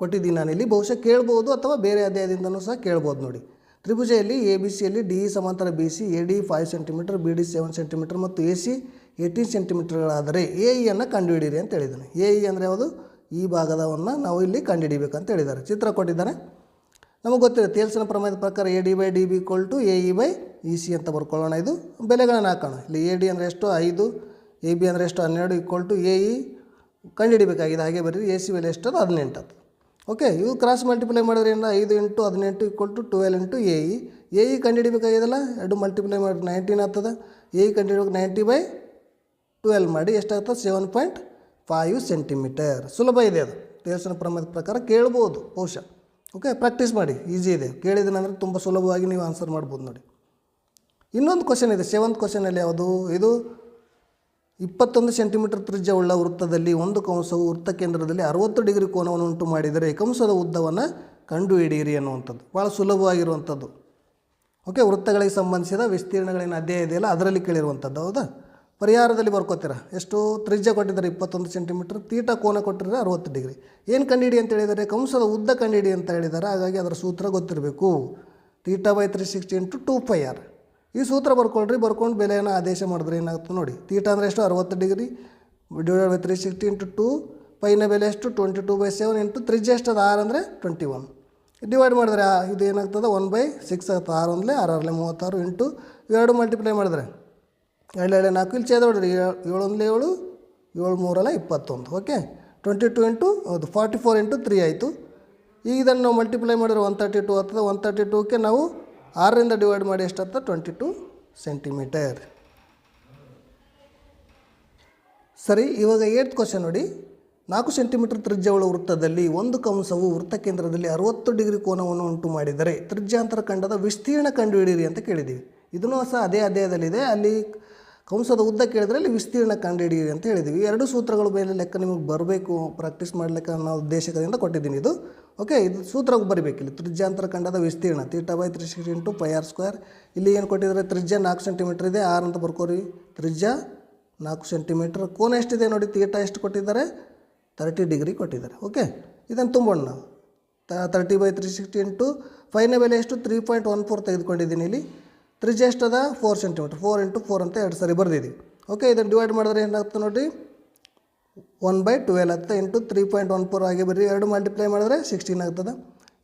ಕೊಟ್ಟಿದ್ದೀನಿ ನಾನಿಲ್ಲಿ. ಬಹುಶಃ ಕೇಳ್ಬೋದು ಅಥವಾ ಬೇರೆ ಅಧ್ಯಾಯದಿಂದನೂ ಸಹ ಕೇಳ್ಬೋದು ನೋಡಿ. ತ್ರಿಭುಜೆಯಲ್ಲಿ ಎ ಬಿ ಸಿಯಲ್ಲಿ ಡಿ ಸಮಾಂತರ B C A D five centimetre B D seven centimetre ಮತ್ತು ಎ ಸಿ ಏಯ್ಟೀನ್ ಸೆಂಟಿಮೀಟರ್ಗಳಾದರೆ ಎ ಇಯನ್ನು ಕಂಡುಹಿಡಿಯಿರಿ ಅಂತ ಹೇಳಿದ್ದಾನೆ. ಎ ಇ ಅಂದರೆ ಯಾವುದು? ಈ ಭಾಗದವನ್ನು ನಾವು ಇಲ್ಲಿ ಕಂಡುಹಿಡಿಬೇಕಂತ ಹೇಳಿದ್ದಾರೆ. ಚಿತ್ರ ಕೊಟ್ಟಿದ್ದಾರೆ. ನಮಗೆ ಗೊತ್ತಿದೆ ತೇಲ್ಸಿನ ಪ್ರಮಾಣದ ಪ್ರಕಾರ A D by D B equal to A E by E C ಅಂತ ಬರ್ಕೊಳ್ಳೋಣ ಇದು. ಬೆಲೆಗಳನ್ನು ಹಾಕೋಣ. ಇಲ್ಲಿ ಎ ಡಿ ಅಂದರೆ ಎಷ್ಟು? ಐದು. ಎ ಬಿ ಅಂದರೆ ಎಷ್ಟು? ಹನ್ನೆರಡು ಈಕ್ವಲ್ ಟು ಎ ಇ ಕಂಡುಹಿಡಿಬೇಕಾಗಿದೆ. ಹಾಗೆ ಬರೀ ಎ ಸಿ ಬೆಲೆ ಎಷ್ಟು ಅದು ಹದಿನೆಂಟು ಅದು. ಓಕೆ ಇವು ಕ್ರಾಸ್ ಮಲ್ಟಿಪ್ಲೈ ಮಾಡಿದ್ರೆ ಏನು ಐದು ಎಂಟು ಹದಿನೆಂಟು equal to twelve into A E A E ಕಂಡುಹಿಡಿಬೇಕಾಗಿದೆಲ್ಲ? ಎರಡು ಮಲ್ಟಿಪ್ಲೈ ಮಾಡಿ ನೈನ್ಟೀನ್ ಆಗ್ತದೆ. ಎ ಇ ಕಂಡುಹಿಡ್ಬೇಕು ನೈಂಟಿ ಬೈ ಟ್ವೆಲ್ ಮಾಡಿ ಎಷ್ಟಾಗ್ತದೆ? ಸೆವೆನ್ ಪಾಯಿಂಟ್ ಫೈವ್ ಸೆಂಟಿಮೀಟರ್ ಸುಲಭ ಇದೆ ಅದು. ತೇಲ್ಸಿನ ಪ್ರಮಾಣದ ಪ್ರಕಾರ ಕೇಳ್ಬೋದು ಬಹುಶಃ. ಓಕೆ ಪ್ರಾಕ್ಟೀಸ್ ಮಾಡಿ. ಈಸಿ ಇದೆ. ಕೇಳಿದನಂದ್ರೆ ತುಂಬ ಸುಲಭವಾಗಿ ನೀವು ಆನ್ಸರ್ ಮಾಡ್ಬೋದು ನೋಡಿ. ಇನ್ನೊಂದು ಕ್ವಶನ್ ಇದೆ. ಸೆವೆಂತ್ ಕ್ವಶನಲ್ಲಿ ಯಾವುದು? ಇದು ಇಪ್ಪತ್ತೊಂದು ಸೆಂಟಿಮೀಟರ್ ತ್ರಿಜ್ಯವುಳ್ಳ ವೃತ್ತದಲ್ಲಿ ಒಂದು ಕಂಸವು ವೃತ್ತ ಕೇಂದ್ರದಲ್ಲಿ ಅರವತ್ತು ಡಿಗ್ರಿ ಕೋನವನ್ನು ಉಂಟು ಮಾಡಿದರೆ ಕಂಸದ ಉದ್ದವನ್ನು ಕಂಡುಹಿಡಿಯಿರಿ ಅನ್ನುವಂಥದ್ದು ಭಾಳ ಸುಲಭವಾಗಿರುವಂಥದ್ದು. ಓಕೆ ವೃತ್ತಗಳಿಗೆ ಸಂಬಂಧಿಸಿದ ವಿಸ್ತೀರ್ಣಗಳೇನು ಅಧ್ಯಾಯ ಇದೆಯಲ್ಲ, ಅದರಲ್ಲಿ ಕೇಳಿರುವಂಥದ್ದು, ಹೌದಾ? ಪರಿಹಾರದಲ್ಲಿ ಬರ್ಕೋತೀರ? ಎಷ್ಟು ತ್ರಿಜ್ಯ ಕೊಟ್ಟಿದ್ದಾರೆ, ಇಪ್ಪತ್ತೊಂದು ಸೆಂಟಿಮೀಟರ್. ತೀಟ ಕೋನ ಕೊಟ್ಟಿದ್ದಾರೆ ಅರವತ್ತು ಡಿಗ್ರಿ. ಏನು ಕಂಡುಹಿಡಿ ಅಂತ ಹೇಳಿದರೆ ಕಂಸದ ಉದ್ದ ಕಂಡುಹಿಡಿ ಅಂತ ಹೇಳಿದ್ದಾರೆ ಹಾಗಾಗಿ ಅದರ ಸೂತ್ರ ಗೊತ್ತಿರಬೇಕು. Theta by three sixty into two pi r ಈ ಸೂತ್ರ ಬರ್ಕೊಳ್ರಿ, ಬರ್ಕೊಂಡು ಬೆಲೆಯನ್ನು ಆದೇಶ ಮಾಡಿದ್ರೆ ಏನಾಗುತ್ತೆ ನೋಡಿ ತೀಟ ಅಂದರೆ ಎಷ್ಟು? ಅರವತ್ತು degree. Divide by three sixty into two. ಪೈನ ಬೆಲೆ ಎಷ್ಟು? Twenty two by seven into ತ್ರಿಜ್ಯ ಎಷ್ಟು ಅದು ಆರು ಅಂದರೆ ಟ್ವೆಂಟಿ ಒನ್. ಡಿವೈಡ್ ಮಾಡಿದ್ರೆ ಇದು ಏನಾಗ್ತದೆ? ಒನ್ ಬೈ ಸಿಕ್ಸ್ ಆಗ್ತದೆ ಆರು ಒಂದಲೇ ಆರು, ಆರಲೆ ಮೂವತ್ತಾರು ಇಂಟು ಎರಡು ಮಲ್ಟಿಪ್ಲೈ ಮಾಡಿದ್ರೆ ಎರಡು ಎರಡು ನಾಲ್ಕು. ಇಲ್ಲಿ ಚೇದ ಹೊಡ್ರಿ ಏಳು ಒಂದಲೇ ಏಳು ಏಳು ಮೂರಲ್ಲ ಇಪ್ಪತ್ತೊಂದು. ಓಕೆ? ಟ್ವೆಂಟಿ ಟು ಇಂಟು ಹೌದು, ಫಾರ್ಟಿ ಫೋರ್ ಇಂಟು ತ್ರೀ ಆಯಿತು. ಈಗ ಇದನ್ನು ನಾವು ಮಲ್ಟಿಪ್ಲೈ ಮಾಡಿದ್ರೆ ಒನ್ ತರ್ಟಿ ಟು ಆಗ್ತದೆ. ಒನ್ ತರ್ಟಿ ಟೂಕ್ಕೆ ನಾವು ಆರರಿಂದ ಡಿವೈಡ್ ಮಾಡಿ ಎಷ್ಟತ್ತ? Twenty two centimetre. ಸರಿ, ಇವಾಗ ಏಟ್ ಕ್ವಶನ್ ನೋಡಿ. ನಾಲ್ಕು ಸೆಂಟಿಮೀಟರ್ ತ್ರಿಜ್ಯವುಳ್ಳ ವೃತ್ತದಲ್ಲಿ ಒಂದು ಕಂಸವು ವೃತ್ತ ಕೇಂದ್ರದಲ್ಲಿ ಅರವತ್ತು ಡಿಗ್ರಿ ಕೋನವನ್ನು ಉಂಟು ಮಾಡಿದರೆ, ತ್ರಿಜ್ಯಾಂತರ ಖಂಡದ ವಿಸ್ತೀರ್ಣ ಕಂಡುಹಿಡಿಯಿರಿ ಅಂತ ಕೇಳಿದ್ದೀವಿ ಇದನ್ನೂ ಸಹ ಅದೇ ಅಧ್ಯಾಯದಲ್ಲಿದೆ. ಅಲ್ಲಿ ಕಂಸದ ಉದ್ದ ಕೇಳಿದ್ರೆ ಅಲ್ಲಿ ವಿಸ್ತೀರ್ಣ ಕಂಡುಹಿಡಿಯಿರಿ ಅಂತ ಹೇಳಿದ್ದೀವಿ ಎರಡು ಸೂತ್ರಗಳ ಮೇಲೆ ಲೆಕ್ಕ ನಿಮಗೆ ಬರಬೇಕು, ಪ್ರಾಕ್ಟೀಸ್ ಮಾಡಲಿಕ್ಕೆ ಅನ್ನೋ ಉದ್ದೇಶದಿಂದ ಕೊಟ್ಟಿದ್ದೀನಿ ಇದು. ಓಕೆ, ಇದು ಸೂತ್ರ ಬರಬೇಕು. ಇಲ್ಲಿ ತ್ರಿಜ್ಯಾಂತರ ಕಂಡದ ವಿಸ್ತೀರ್ಣ theta by three sixty into pi r square. ಇಲ್ಲಿ ಏನು ಕೊಟ್ಟಿದ್ದಾರೆ? ತ್ರಿಜ್ಯ ನಾಲ್ಕು ಸೆಂಟಿಮೀಟರ್ ಇದೆ. ಆರ್ ಅಂತ ಬರ್ಕೋರಿ. ತ್ರಿಜ್ಯ ನಾಲ್ಕು ಸೆಂಟಿಮೀಟರ್. ಕೋನ ಎಷ್ಟಿದೆ ನೋಡಿ ತೀಟ ಎಷ್ಟು ಕೊಟ್ಟಿದ್ದಾರೆ? ತರ್ಟಿ ಡಿಗ್ರಿ ಕೊಟ್ಟಿದ್ದಾರೆ. ಓಕೆ, ಇದನ್ನು ತುಂಬೋಣ. ನಾವು thirty by three sixty into fine ಬೆಲೆ ಎಷ್ಟು? ತ್ರೀ ಪಾಯಿಂಟ್ ಒನ್ ಫೋರ್ ತೆಗೆದುಕೊಂಡಿದ್ದೀನಿ ಇಲ್ಲಿ. ತ್ರಿಜ್ಯ ಎಷ್ಟದ four centimetre four into four ಅಂತ ಎರಡು ಸರಿ ಬರ್ದಿದ್ದೀವಿ ಓಕೆ ಇದನ್ನು ಡಿವೈಡ್ ಮಾಡಿದ್ರೆ ಏನಾಗ್ತದೆ ನೋಡಿ ಒನ್ ಬೈ ಟ್ವೆಲ್ ಆಗ್ತದೆ into three point one four ಆಗಿ ಬರ್ರಿ. ಎರಡು ಮಲ್ಟಿಪ್ಲೈ ಮಾಡಿದ್ರೆ ಸಿಕ್ಸ್ಟೀನ್ ಆಗ್ತದೆ.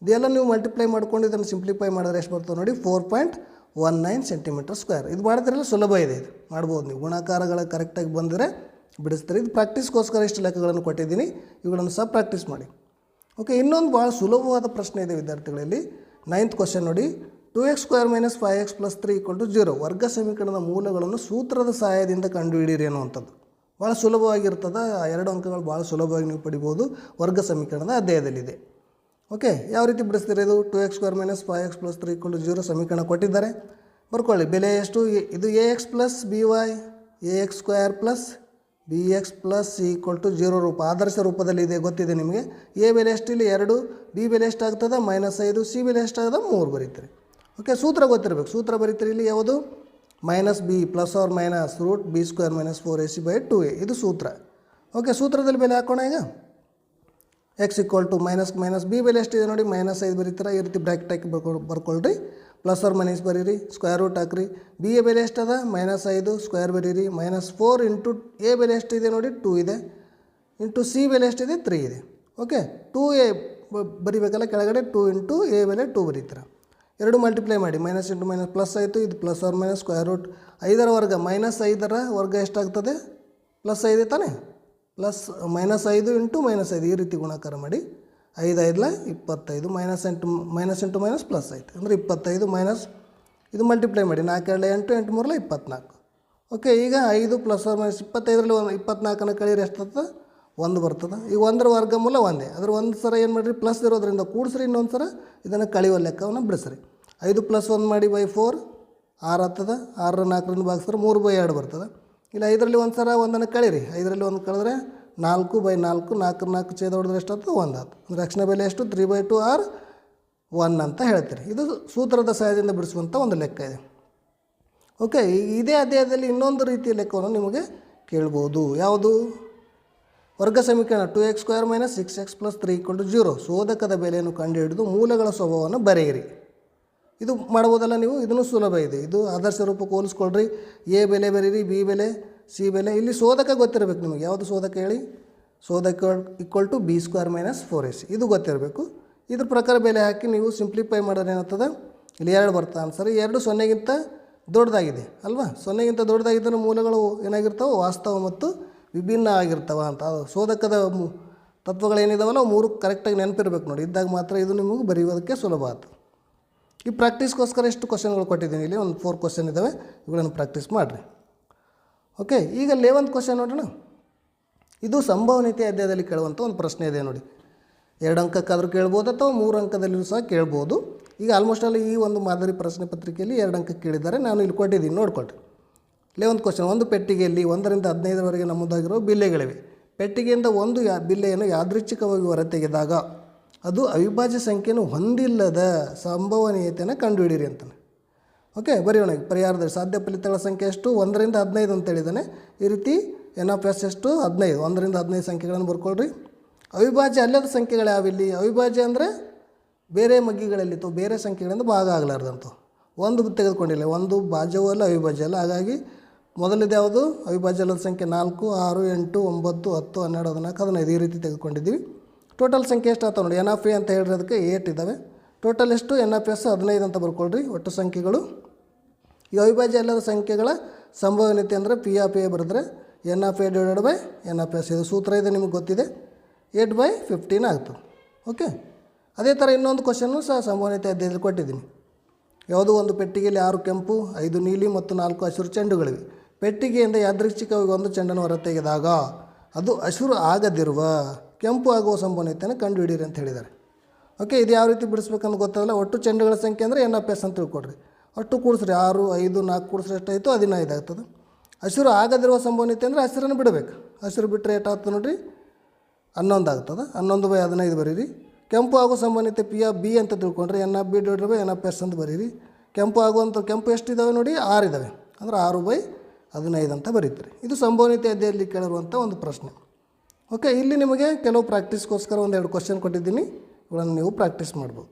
ಇದೆಲ್ಲ ನೀವು ಮಲ್ಟಿಪ್ಲೈ ಮಾಡ್ಕೊಂಡು ಇದನ್ನು ಸಿಂಪ್ಲಿಫೈ ಮಾಡಿದ್ರೆ ಎಷ್ಟು ಬರ್ತದೆ ನೋಡಿ? Four point one nine centimetre square ಇದು ಮಾಡಿದ್ರೆಲ್ಲ ಸುಲಭ ಇದೆ ಇದು. ಮಾಡ್ಬೋದು ನೀವು. ಗುಣಾಕಾರಗಳು ಕರೆಕ್ಟಾಗಿ ಬಂದರೆ ಬಿಡಿಸ್ತಾರೆ. ಇದು ಪ್ರಾಕ್ಟೀಸ್ಗೋಸ್ಕರ ಇಷ್ಟು ಲೆಕ್ಕಗಳನ್ನು ಕೊಟ್ಟಿದ್ದೀನಿ. ಇವುಗಳನ್ನು ಸಹ ಪ್ರಾಕ್ಟೀಸ್ ಮಾಡಿ. ಓಕೆ ಇನ್ನೊಂದು ಭಾಳ ಸುಲಭವಾದ ಪ್ರಶ್ನೆ ಇದೆ ವಿದ್ಯಾರ್ಥಿಗಳಲ್ಲಿ. ನೈನ್ತ್ ಕ್ವಶನ್ ನೋಡಿ. Two x square minus five x plus three equal to zero ವರ್ಗ ಸಮೀಕರಣದ ಮೂಲಗಳನ್ನು ಸೂತ್ರದ ಸಹಾಯದಿಂದ ಕಂಡುಹಿಡಿಯಿರಿ ಅನ್ನುವಂಥದ್ದು ಭಾಳ ಸುಲಭವಾಗಿರ್ತದೆ. ಆ ಎರಡು ಅಂಕಗಳು ಭಾಳ ಸುಲಭವಾಗಿ ನೀವು ಪಡಿಬೋದು. ವರ್ಗ ಸಮೀಕರಣದ ಅಧ್ಯಾಯದಲ್ಲಿದೆ. ಓಕೆ ಯಾವ ರೀತಿ ಬಿಡಿಸ್ತೀರಿ ಇದು? Two x square minus five x plus three equal to zero ಸಮೀಕರಣ ಕೊಟ್ಟಿದ್ದಾರೆ. ಬರ್ಕೊಳ್ಳಿ. ಬೆಲೆ ಎಷ್ಟು? ಇದು a x plus b y a x square plus b x plus equal to zero ರೂಪ, ಆದರ್ಶ ರೂಪದಲ್ಲಿ ಇದೆ, ಗೊತ್ತಿದೆ ನಿಮಗೆ. ಎ ಬೆಲೆ ಎಷ್ಟು ಇಲ್ಲಿ ಎರಡು. ಬಿ ಬೆಲೆ ಎಷ್ಟಾಗ್ತದೆ? ಮೈನಸ್ ಐದು. ಸಿ ಬೆಲೆ ಎಷ್ಟಾಗ್ತದೆ ಮೂರು ಬರೀತೀರಿ. ಓಕೆ ಸೂತ್ರ ಗೊತ್ತಿರಬೇಕು ಸೂತ್ರ ಬರೀತೀರಿ ಇಲ್ಲಿ ಯಾವುದು minus B plus or minus root B square minus four A C by two A ಇದು ಸೂತ್ರ ಓಕೆ ಸೂತ್ರದಲ್ಲಿ ಬೆಲೆ ಹಾಕೋಣ ಈಗ X equal to minus minus B ಬೆಲೆ ಎಷ್ಟಿದೆ ನೋಡಿ ಮೈನಸ್ ಐದು ಬರೀತೀರ ಈ ರೀತಿ ಬ್ರ್ಯಾಕೆಟ್ ಹಾಕಿ ಬರ್ಕೊ ಬರ್ಕೊಳ್ರಿ. ಪ್ಲಸ್ ಆರ್ ಮೈನಸ್ ಬರೀರಿ ಸ್ಕ್ವೇರ್ ರೂಟ್ ಹಾಕ್ರಿ. ಬಿ ಎ ಬೆಲೆ ಎಷ್ಟದ ಮೈನಸ್ ಐದು ಸ್ಕ್ವೇರ್ ಬರೀರಿ. ಮೈನಸ್ ಫೋರ್ ಇಂಟು ಎ ಬೆಲೆ ಎಷ್ಟಿದೆ ನೋಡಿ ಟೂ ಇದೆ. ಇಂಟು ಸಿ ಬೆಲೆ ಎಷ್ಟಿದೆ ತ್ರೀ ಇದೆ. ಓಕೆ ಟೂ ಎ ಬರಿಬೇಕಲ್ಲ, ಕೆಳಗಡೆ ಟೂ ಇಂಟು ಎ ಬೆಲೆ ಟೂ ಬರೀತೀರ. ಎರಡು ಮಲ್ಟಿಪ್ಲೈ ಮಾಡಿ ಮೈನಸ್ ಇಂಟು ಮೈನಸ್ ಪ್ಲಸ್ ಆಯಿತು, ಇದು plus or minus square root ಐದರ ವರ್ಗ ಮೈನಸ್ ಐದರ ವರ್ಗ ಎಷ್ಟಾಗ್ತದೆ? ಪ್ಲಸ್ ಐದೇ ತಾನೆ? ಪ್ಲಸ್ ಮೈನಸ್ ಐದು ಇಂಟು ಮೈನಸ್ ಐದು, ಈ ರೀತಿ ಗುಣಾಕಾರ ಮಾಡಿ ಐದು ಐದಲ ಇಪ್ಪತ್ತೈದು ಮೈನಸ್ ಎಂಟು ಮೈನಸ್ ಎಂಟು ಮೈನಸ್ ಪ್ಲಸ್ ಆಯ್ತು. ಅಂದರೆ ಇಪ್ಪತ್ತೈದು ಮೈನಸ್ ಇದು ಮಲ್ಟಿಪ್ಲೈ ಮಾಡಿ ನಾಲ್ಕು ಎರಡು ಎಂಟು ಎಂಟು ಮೂರಲ ಇಪ್ಪತ್ನಾಲ್ಕು. ಓಕೆ ಈಗ ಐದು ಪ್ಲಸ್ ಮೈನಸ್ ಇಪ್ಪತ್ತೈದರಲ್ಲಿ ಒಂದು, ಇಪ್ಪತ್ನಾಲ್ಕನ್ನು ಕಳೀರಿ ಎಷ್ಟಾಗ್ತದೆ? ಒಂದು ಬರ್ತದೆ. ಈಗ ಒಂದರ ವರ್ಗ ಮೂಲ ಒಂದೇ. ಅದ್ರ ಒಂದು ಸರ ಏನು ಮಾಡಿರಿ? ಪ್ಲಸ್ ಇರೋದ್ರಿಂದ ಕೂಡಿಸ್ರಿ ಇನ್ನೊಂದು ಸರ, ಇದನ್ನು ಕಳೆಯುವ ಲೆಕ್ಕವನ್ನು ಬಿಡಿಸ್ರಿ. ಐದು ಪ್ಲಸ್ ಒಂದು ಮಾಡಿ ಬೈ ಫೋರ್ ಆರು ಆಗ್ತದೆ ಆರರ ನಾಲ್ಕರಿಂದ ಭಾಗಿಸಿದ್ರೆ ಮೂರು ಬೈ ಎರಡು ಬರ್ತದೆ. ಇಲ್ಲ, ಐದರಲ್ಲಿ ಒಂದು ಸರ ಒಂದನ್ನು ಕಳೀರಿ ಐದರಲ್ಲಿ ಒಂದು ಕಳೆದ್ರೆ ನಾಲ್ಕು ಬೈ ನಾಲ್ಕು ನಾಲ್ಕು ನಾಲ್ಕು ಛೇದ ಹೊಡೆದ್ರೆ ಎಷ್ಟಾಗ್ತದೆ ಒಂದು ಆಯ್ತು. ಅಂದರೆ ರಕ್ಷಣೆ ಬೆಲೆ ಎಷ್ಟು? Three by two or one ಅಂತ ಹೇಳ್ತೀರಿ. ಇದು ಸೂತ್ರದ ಸಹಾಯದಿಂದ ಬಿಡಿಸುವಂಥ ಒಂದು ಲೆಕ್ಕ ಇದೆ. ಓಕೆ ಇದೇ ಅಧ್ಯಾಯದಲ್ಲಿ ಇನ್ನೊಂದು ರೀತಿಯ ಲೆಕ್ಕವನ್ನು ನಿಮಗೆ ಕೇಳ್ಬೋದು. ಯಾವುದು? ವರ್ಗ ಸಮೀಕರಣ two x square minus six x plus three equal to zero ಶೋಧಕದ ಬೆಲೆಯನ್ನು ಕಂಡುಹಿಡಿದು ಮೂಲಗಳ ಸ್ವಭಾವವನ್ನು ಬರೆಯಿರಿ. ಇದು ಮಾಡ್ಬೋದಲ್ಲ ನೀವು? ಇದನ್ನು ಸುಲಭ ಇದೆ. ಇದು ಆದರ್ಶ ರೂಪಕ್ಕೆ ಹೋಲಿಸ್ಕೊಳ್ರಿ. ಎ ಬೆಲೆ ಬರೀರಿ ಬಿ ಬೆಲೆ, ಸಿ ಬೆಲೆ. ಇಲ್ಲಿ ಶೋಧಕ ಗೊತ್ತಿರಬೇಕು ನಿಮಗೆ. ಯಾವುದು ಶೋಧಕ ಹೇಳಿ? ಶೋಧಕ equal to b square minus four s ಇದು ಗೊತ್ತಿರಬೇಕು. ಇದ್ರ ಪ್ರಕಾರ ಬೆಲೆ ಹಾಕಿ ನೀವು ಸಿಂಪ್ಲಿಫೈ ಮಾಡಿದ್ರೆ ಏನಾಗ್ತದೆ? ಇಲ್ಲಿ ಎರಡು ಬರ್ತಾ ಆನ್ಸರ್ ಎರಡು ಸೊನ್ನೆಗಿಂತ ದೊಡ್ಡದಾಗಿದೆ ಅಲ್ವಾ? ಸೊನ್ನೆಗಿಂತ ದೊಡ್ಡದಾಗಿದ್ದರೆ ಮೂಲಗಳು ಏನಾಗಿರ್ತಾವೆ, ವಾಸ್ತವ ಮತ್ತು ವಿಭಿನ್ನ ಆಗಿರ್ತವ ಅಂತ ಶೋಧಕದ ತತ್ವಗಳೇನಿದಾವಲ್ಲ ಮೂರು ಕರೆಕ್ಟಾಗಿ ನೆನಪಿರ್ಬೇಕು ನೋಡಿ. ಇದ್ದಾಗ ಮಾತ್ರ ಇದು ನಿಮಗೆ ಬರೆಯೋದಕ್ಕೆ ಸುಲಭ ಆಯ್ತು ಈ ಪ್ರಾಕ್ಟೀಸ್ಗೋಸ್ಕರ ಎಷ್ಟು ಕ್ವಶನ್ಗಳು ಕೊಟ್ಟಿದ್ದೀನಿ. ಇಲ್ಲಿ ಒಂದು ಫೋರ್ ಕ್ವಶನ್ ಇದ್ದಾವೆ ಇವುಗಳನ್ನು ಪ್ರಾಕ್ಟೀಸ್ ಮಾಡಿರಿ. ಓಕೆ, ಈಗ ಲೆವೆಂತ್ ಕ್ವಶನ್ ನೋಡೋಣ. ಇದು ಸಂಭವನೀಯತೆ ಅಧ್ಯಾಯದಲ್ಲಿ ಕೇಳುವಂಥ ಒಂದು ಪ್ರಶ್ನೆ ಇದೆ ನೋಡಿ. ಎರಡು ಅಂಕಕ್ಕಾದರೂ ಕೇಳ್ಬೋದು ಅಥವಾ ಮೂರು ಅಂಕದಲ್ಲಿಯೂ ಸಹ ಕೇಳ್ಬೋದು. ಈಗ ಆಲ್ಮೋಸ್ಟ್ ಅಲ್ಲಿ ಈ ಒಂದು ಮಾದರಿ ಪ್ರಶ್ನೆ ಪತ್ರಿಕೆಯಲ್ಲಿ ಎರಡು ಅಂಕ ಕೇಳಿದ್ದಾರೆ. ನಾನು ಇಲ್ಲಿ ಕೊಟ್ಟಿದ್ದೀನಿ. ನೋಡ್ಕೊಳ್ರಿ. ಲೆವೆಂತ್ ಕ್ವಶನ್ ಒಂದು ಪೆಟ್ಟಿಗೆಯಲ್ಲಿ ಒಂದರಿಂದ ಹದಿನೈದರವರೆಗೆ ನಮ್ಮದಾಗಿರುವ ಬಿಲ್ಲೆಗಳಿವೆ. ಪೆಟ್ಟಿಗೆಯಿಂದ ಒಂದು ಯಾ ಬಿಲ್ಲೆಯನ್ನು ಯಾದೃಚ್ಛಿಕವಾಗಿ ಹೊರತೆಗೆದಾಗ ಅದು ಅವಿಭಾಜ್ಯ ಸಂಖ್ಯೆಯನ್ನು ಹೊಂದಿಲ್ಲದ ಸಂಭವನೀಯತೆಯನ್ನು ಕಂಡುಹಿಡಿಯಿರಿ ಅಂತಾನೆ. ಓಕೆ, ಬರೆಯೋಣ ಪರಿಹಾರದಲ್ಲಿ ಸಾಧ್ಯ ಫಲಿತಗಳ ಸಂಖ್ಯೆ ಎಷ್ಟು? ಒಂದರಿಂದ ಹದಿನೈದು ಅಂತ ಹೇಳಿದ್ದಾನೆ. ಈ ರೀತಿ ಎನ್ ಆಫ್ ಎಸ್ ಎಷ್ಟು? ಹದಿನೈದು. ಒಂದರಿಂದ ಹದಿನೈದು ಸಂಖ್ಯೆಗಳನ್ನು ಬರ್ಕೊಳ್ರಿ. ಅವಿಭಾಜ್ಯ ಅಲ್ಲದ ಸಂಖ್ಯೆಗಳು ಯಾವಿಲ್ಲಿ? ಅವಿಭಾಜ್ಯ ಅಂದರೆ ಬೇರೆ ಮಗ್ಗಿಗಳಲ್ಲಿ ಬೇರೆ ಸಂಖ್ಯೆಗಳಿಂದ ಭಾಗ ಆಗಲಾರ್ದಂತು ಒಂದು ತೆಗೆದುಕೊಂಡಿಲ್ಲ. ಒಂದು ಭಾಜ್ಯವೂ ಅಲ್ಲ ಅವಿಭಾಜ್ಯ ಅಲ್ಲ. ಹಾಗಾಗಿ ಮೊದಲನೇದು ಯಾವುದು? ಅವಿಭಾಜ್ಯ ಅಲ್ಲದ ಸಂಖ್ಯೆ ನಾಲ್ಕು, ಆರು, ಎಂಟು, ಒಂಬತ್ತು, ಹತ್ತು, ಹನ್ನೆರಡು, ಹದಿನಾಲ್ಕು ಹದಿನೈದು ಈ ರೀತಿ ತೆಗೆದುಕೊಂಡಿದ್ದೀವಿ. ಟೋಟಲ್ ಸಂಖ್ಯೆ ಎಷ್ಟು ಆಗ್ತಾವೆ ನೋಡಿ ಎನ್ ಆಫ್ ಎ ಅಂತ ಹೇಳಿರೋದಕ್ಕೆ ಏಟ್ ಇದ್ದಾವೆ. ಟೋಟಲ್ ಎಷ್ಟು? ಎನ್ ಆಫ್ ಎಸ್ ಹದಿನೈದು ಅಂತ ಬರ್ಕೊಳ್ರಿ, ಒಟ್ಟು ಸಂಖ್ಯೆಗಳು. ಈ ಅವಿಭಾಜ್ಯ ಅಲ್ಲದ ಸಂಖ್ಯೆಗಳ ಸಂಭವನೀಯತೆ ಅಂದರೆ ಪಿ ಆಫ್ ಎ ಬರೆದ್ರೆ n of A divided by n of S ಇದು ಸೂತ್ರ ಇದೆ, ನಿಮಗೆ ಗೊತ್ತಿದೆ. ಏಟ್ ಬೈ ಫಿಫ್ಟೀನ್ ಆಗ್ತದೆ ಓಕೆ ಅದೇ ಥರ ಇನ್ನೊಂದು ಕ್ವಶನ್ನು ಸಹ ಸಂಭವನೀಯತೆ ಅಧ್ಯಾಯದಲ್ಲಿ ಕೊಟ್ಟಿದ್ದೀನಿ. ಯಾವುದೋ? ಒಂದು ಪೆಟ್ಟಿಗೆಯಲ್ಲಿ ಆರು ಕೆಂಪು, ಐದು ನೀಲಿ ಮತ್ತು ನಾಲ್ಕು ಹಸಿರು ಚೆಂಡುಗಳಿವೆ. ಪೆಟ್ಟಿಗೆಯಿಂದ ಯಾದೃಚ್ಛಿಕವಾಗಿ ಒಂದು ಚೆಂಡನ್ನು ಹೊರತೆಗೆದಾಗ ಅದು ಹಸಿರು ಆಗದಿರುವ ಕೆಂಪು ಆಗುವ ಸಂಭವನೀಯತೆಯನ್ನು ಕಂಡುಹಿಡಿಯಿರಿ ಅಂತ ಹೇಳಿದ್ದಾರೆ. ಓಕೆ ಇದು ಯಾವ ರೀತಿ ಬಿಡಿಸ್ಬೇಕಂತ ಗೊತ್ತಾಗಲ್ಲ. ಒಟ್ಟು ಚೆಂಡುಗಳ ಸಂಖ್ಯೆ ಅಂದರೆ ಎನ್ ಎಫ್ ಎಸ್ ಅಂತ ತಿಳ್ಕೊಡ್ರಿ ಒಟ್ಟು ಕೂಡಿಸ್ರಿ, ಆರು, ಐದು, ನಾಲ್ಕು ಕೂಡಿಸ್ರಿ ಎಷ್ಟಾಯಿತು ಹದಿನೈದು ಆಗ್ತದೆ. ಹಸಿರು ಆಗದಿರುವ ಸಂಭವನೀಯತೆ ಅಂದರೆ ಹಸಿರನ್ನು ಬಿಡಬೇಕು. ಹಸಿರು ಬಿಟ್ಟರೆ ಏಟಾಗ್ತದೆ ನೋಡಿರಿ? ಹನ್ನೊಂದು ಆಗ್ತದೆ. ಹನ್ನೊಂದು ಬೈ ಹದಿನೈದು ಬರೀರಿ. ಕೆಂಪು ಆಗೋ ಸಂಭವನೀಯತೆ ಪಿ ಆಫ್ ಬಿ ಅಂತ ತಿಳ್ಕೊಂಡ್ರೆ n of B divide by n of S ಅಂತ ಬರೀರಿ. ಕೆಂಪು ಆಗುವಂಥ ಕೆಂಪು ಎಷ್ಟಿದ್ದಾವೆ ನೋಡಿ? ಆರು ಇದ್ದಾವೆ ಅಂದರೆ ಆರು ಬೈ ಹದಿನೈದು ಅಂತ ಬರೀತೀರಿ. ಇದು ಸಂಭವನೀಯತೆ ಅಧ್ಯಾಯದಲ್ಲಿ ಕೇಳಿರುವಂಥ ಒಂದು ಪ್ರಶ್ನೆ. ಓಕೆ ಇಲ್ಲಿ ನಿಮಗೆ ಕೆಲವು ಪ್ರಾಕ್ಟೀಸ್ಗೋಸ್ಕರ ಒಂದೆರಡು ಕ್ವಶನ್ ಕೊಟ್ಟಿದ್ದೀನಿ. ಇವುಗಳನ್ನು ನೀವು ಪ್ರಾಕ್ಟೀಸ್ ಮಾಡ್ಬೋದು.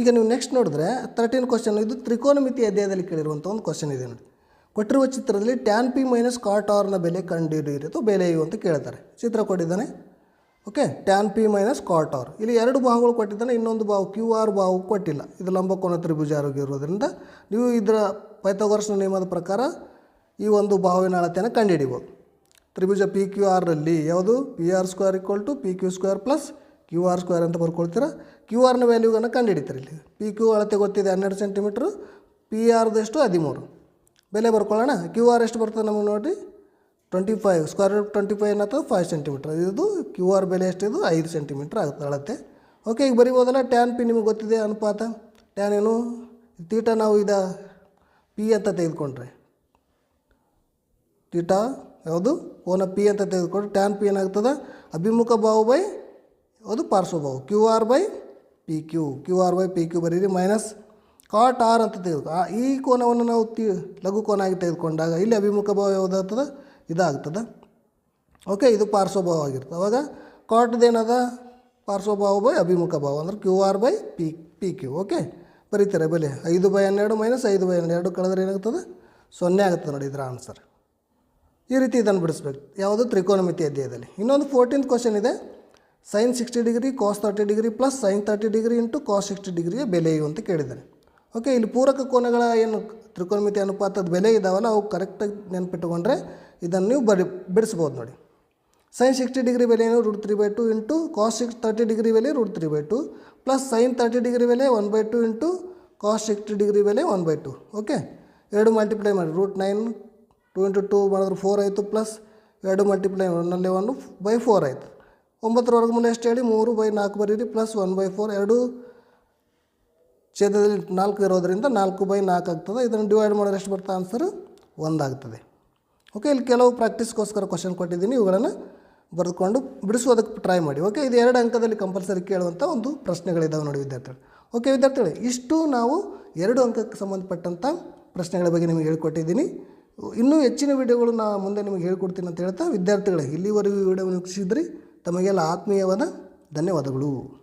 ಈಗ ನೀವು ನೆಕ್ಸ್ಟ್ ನೋಡಿದ್ರೆ ತರ್ಟೀನ್ ಕ್ವಶನ್ ಇದು ತ್ರಿಕೋನಮಿತಿ ಅಧ್ಯಾಯದಲ್ಲಿ ಕೇಳಿರುವಂಥ ಒಂದು ಕ್ವಶನ್ ಇದೆ ನೋಡಿ. ಕೊಟ್ಟಿರುವ ಚಿತ್ರದಲ್ಲಿ ಟ್ಯಾನ್ ಪಿ ಮೈನಸ್ ಕಾಟ್ ಆರ್ನ ಬೆಲೆ ಕಂಡುಹಿಡಿಯಿರಿ ಅಥವಾ ಇವು ಅಂತ ಕೇಳ್ತಾರೆ. ಚಿತ್ರ ಕೊಟ್ಟಿದ್ದಾನೆ. Okay tan P minus cot R ಇಲ್ಲಿ ಎರಡು ಬಾಹುಗಳು ಕೊಟ್ಟಿದ್ದಾನೆ, ಇನ್ನೊಂದು ಬಾವು ಕ್ಯೂ ಆರ್ ಬಾವು ಕೊಟ್ಟಿಲ್ಲ. ಇದು ಲಂಬಕೋನ ತ್ರಿಭುಜ ಆರೋಗ್ಯ ಇರೋದ್ರಿಂದ ನೀವು ಇದರ ಪೈಥಾಗರಸ್ನ ನಿಯಮದ ಪ್ರಕಾರ ಈ ಒಂದು ಬಾಹುವಿನ ಅಳತೆಯನ್ನು ಕಂಡುಹಿಡಿಬೋದು ತ್ರಿಭುಜ ಪಿ ಕ್ಯೂ ಆರ್ನಲ್ಲಿ ಯಾವುದು? P R square equal to P Q square plus Q R square ಅಂತ ಬರ್ಕೊಳ್ತೀರ? ಕ್ಯೂ ಆರ್ನ ವ್ಯಾಲ್ಯೂಗನ್ನು ಕಂಡುಹಿಡಿತೀರಿ ಇಲ್ಲಿ. ಪಿ ಕ್ಯೂ ಅಳತೆ ಗೊತ್ತಿದೆ ಹನ್ನೆರಡು ಸೆಂಟಿಮೀಟ್ರು ಪಿ ಆರ್ದೆಷ್ಟು ಹದಿಮೂರು. ಬೆಲೆ ಬರ್ಕೊಳ್ಳೋಣ. ಕ್ಯೂ ಆರ್ ಎಷ್ಟು ಬರ್ತದೆ ನಮಗೆ ನೋಡಿ twenty five square root twenty five ಏನಾಗ್ತದೆ ಫೈವ್ ಸೆಂಟಿಮೀಟ್ರ್ ಇದು ಕ್ಯೂ ಆರ್ ಬೆಲೆ ಎಷ್ಟಿದು ಐದು ಸೆಂಟಿಮೀಟ್ರ್ ಆಗುತ್ತೆ ಅಳತೆ. ಓಕೆ ಈಗ ಬರಿಬೋದಲ್ಲ ಟ್ಯಾನ್ ಪಿ ನಿಮಗೆ ಗೊತ್ತಿದೆ ಅನುಪಾತ? ಟ್ಯಾನ್ ಏನು? ತೀಟ ನಾವು ಇದ ಪಿ ಅಂತ ತೆಗೆದುಕೊಂಡ್ರೆ. ತೀಟಾ ಯಾವುದು? ಕೋನ ಪಿ ಅಂತ ತೆಗೆದುಕೊಂಡ್ರೆ ಟ್ಯಾನ್ ಪಿ ಏನಾಗ್ತದೆ? ಅಭಿಮುಖ ಬಾವು ಬೈ ಯಾವುದು? ಪಾರ್ಶ್ವಭಾವು Q R by P Q Q R by P Q ಬರೀರಿ ಮೈನಸ್ ಕಾಟ್ ಆರ್ ಅಂತ ತೆಗೆದುಕೊ ಈ ಕೋನವನ್ನು ನಾವು ತಿ ಲಘು ಕೋನ ಆಗಿ ತೆಗೆದುಕೊಂಡಾಗ ಇಲ್ಲಿ ಅಭಿಮುಖ ಭಾವ ಯಾವುದಾಗ್ತದೆ? ಇದಾಗ್ತದೆ. ಓಕೆ ಇದು ಪಾರ್ಶ್ವಭಾವ ಆಗಿರ್ತದೆ. ಅವಾಗ ಕಾಟ್ದೇನದ ಪಾರ್ಶ್ವಭಾವ ಬೈ ಅಭಿಮುಖ ಭಾವ ಅಂದ್ರೆ Q R by P P Q okay ಬರೀತಾರೆ ಬೆಲೆ. ಐದು ಬೈ ಹನ್ನೆರಡು ಮೈನಸ್ ಐದು ಬೈ ಹನ್ನೆರಡು ಕಳೆದ್ರೆ ಏನಾಗ್ತದೆ? ಸೊನ್ನೆ ಆಗುತ್ತೆ ನೋಡಿ ಇದರ ಆನ್ಸರ್ ಈ ರೀತಿ ಇದನ್ನು ಬಿಡಿಸ್ಬೇಕು. ಯಾವುದು? ತ್ರಿಕೋನಮಿತಿ ಅಧ್ಯಯದಲ್ಲಿ. ಇನ್ನೊಂದು ಫೋರ್ಟೀನ್ತ್ ಕ್ವಶನ್ ಇದೆ. Sine sixty degree cos thirty degree plus sine thirty degree into cos sixty ಡಿಗ್ರಿಯ ಬೆಲೆಯು ಅಂತ ಕೇಳಿದ್ದಾರೆ. ಓಕೆ ಇಲ್ಲಿ ಪೂರಕ ಕೋನಗಳ ಏನು ತ್ರಿಕೋನಮಿತಿ ಅನುಪಾತದ ಬೆಲೆ ಇದಾವಲ್ಲ, ಅವು ಕರೆಕ್ಟಾಗಿ ನೆನಪಿಟ್ಟುಕೊಂಡ್ರೆ ಇದನ್ನು ನೀವು ಬರಿ, ಬಿಡಿಸ್ಬೋದು ನೋಡಿ. ಸೈನ್ ಸಿಕ್ಸ್ಟಿ ಡಿಗ್ರಿ ಬೆಲೆ ಏನು? Root three by two into cos six thirty degree ಬೆಲೆ root three by two plus sine thirty degree ಮೇಲೆ one by two into cos sixty degree ಮೇಲೆ ಒನ್ ಬೈ ಟು ಓಕೆ ಎರಡು multiply ಮಾಡಿ root nine two into two ಮಾಡಿದ್ರೆ four ಆಯಿತು plus ಎರಡು multiply ಒನ್ನಲ್ಲಿ one by four ಆಯಿತು. ಒಂಬತ್ತರ ಮುಂದೆ ಎಷ್ಟು ಹೇಳಿ? ಮೂರು ಬೈ ನಾಲ್ಕು ಬರೀರಿ ಪ್ಲಸ್ ಒನ್ ಬೈ ಫೋರ್ ಎರಡು ಛೇದದಲ್ಲಿ ನಾಲ್ಕು ಇರೋದರಿಂದ ನಾಲ್ಕು ಬೈ ನಾಲ್ಕು ಆಗ್ತದೆ. ಇದನ್ನು ಡಿವೈಡ್ ಮಾಡಿದ್ರೆ ಎಷ್ಟು ಬರ್ತಾ ಆನ್ಸರ್ ಒಂದಾಗ್ತದೆ. ಓಕೆ ಇಲ್ಲಿ ಕೆಲವು ಪ್ರಾಕ್ಟೀಸ್ಗೋಸ್ಕರ ಕ್ವಶನ್ ಕೊಟ್ಟಿದ್ದೀನಿ. ಇವುಗಳನ್ನು ಬರೆದುಕೊಂಡು ಬಿಡಿಸೋದಕ್ಕೆ ಟ್ರೈ ಮಾಡಿ. ಓಕೆ ಇದು ಎರಡು ಅಂಕದಲ್ಲಿ ಕಂಪಲ್ಸರಿ ಕೇಳುವಂಥ ಒಂದು ಪ್ರಶ್ನೆಗಳಿದ್ದಾವೆ ನೋಡಿ ವಿದ್ಯಾರ್ಥಿಗಳು. ಓಕೆ ವಿದ್ಯಾರ್ಥಿಗಳು, ಇಷ್ಟು ನಾವು ಎರಡು ಅಂಕಕ್ಕೆ ಸಂಬಂಧಪಟ್ಟಂಥ ಪ್ರಶ್ನೆಗಳ ಬಗ್ಗೆ ನಿಮಗೆ ಹೇಳ್ಕೊಟ್ಟಿದ್ದೀನಿ. ಇನ್ನೂ ಹೆಚ್ಚಿನ ವಿಡಿಯೋಗಳು ನಾ ಮುಂದೆ ನಿಮಗೆ ಹೇಳ್ಕೊಡ್ತೀನಿ ಅಂತ ಹೇಳ್ತಾ ವಿದ್ಯಾರ್ಥಿಗಳೇ, ಇಲ್ಲಿವರೆಗೂ ವಿಡಿಯೋ ವೀಕ್ಷಿಸಿದ್ರಿ, ತಮಗೆಲ್ಲ ಆತ್ಮೀಯವಾದ ಧನ್ಯವಾದಗಳು.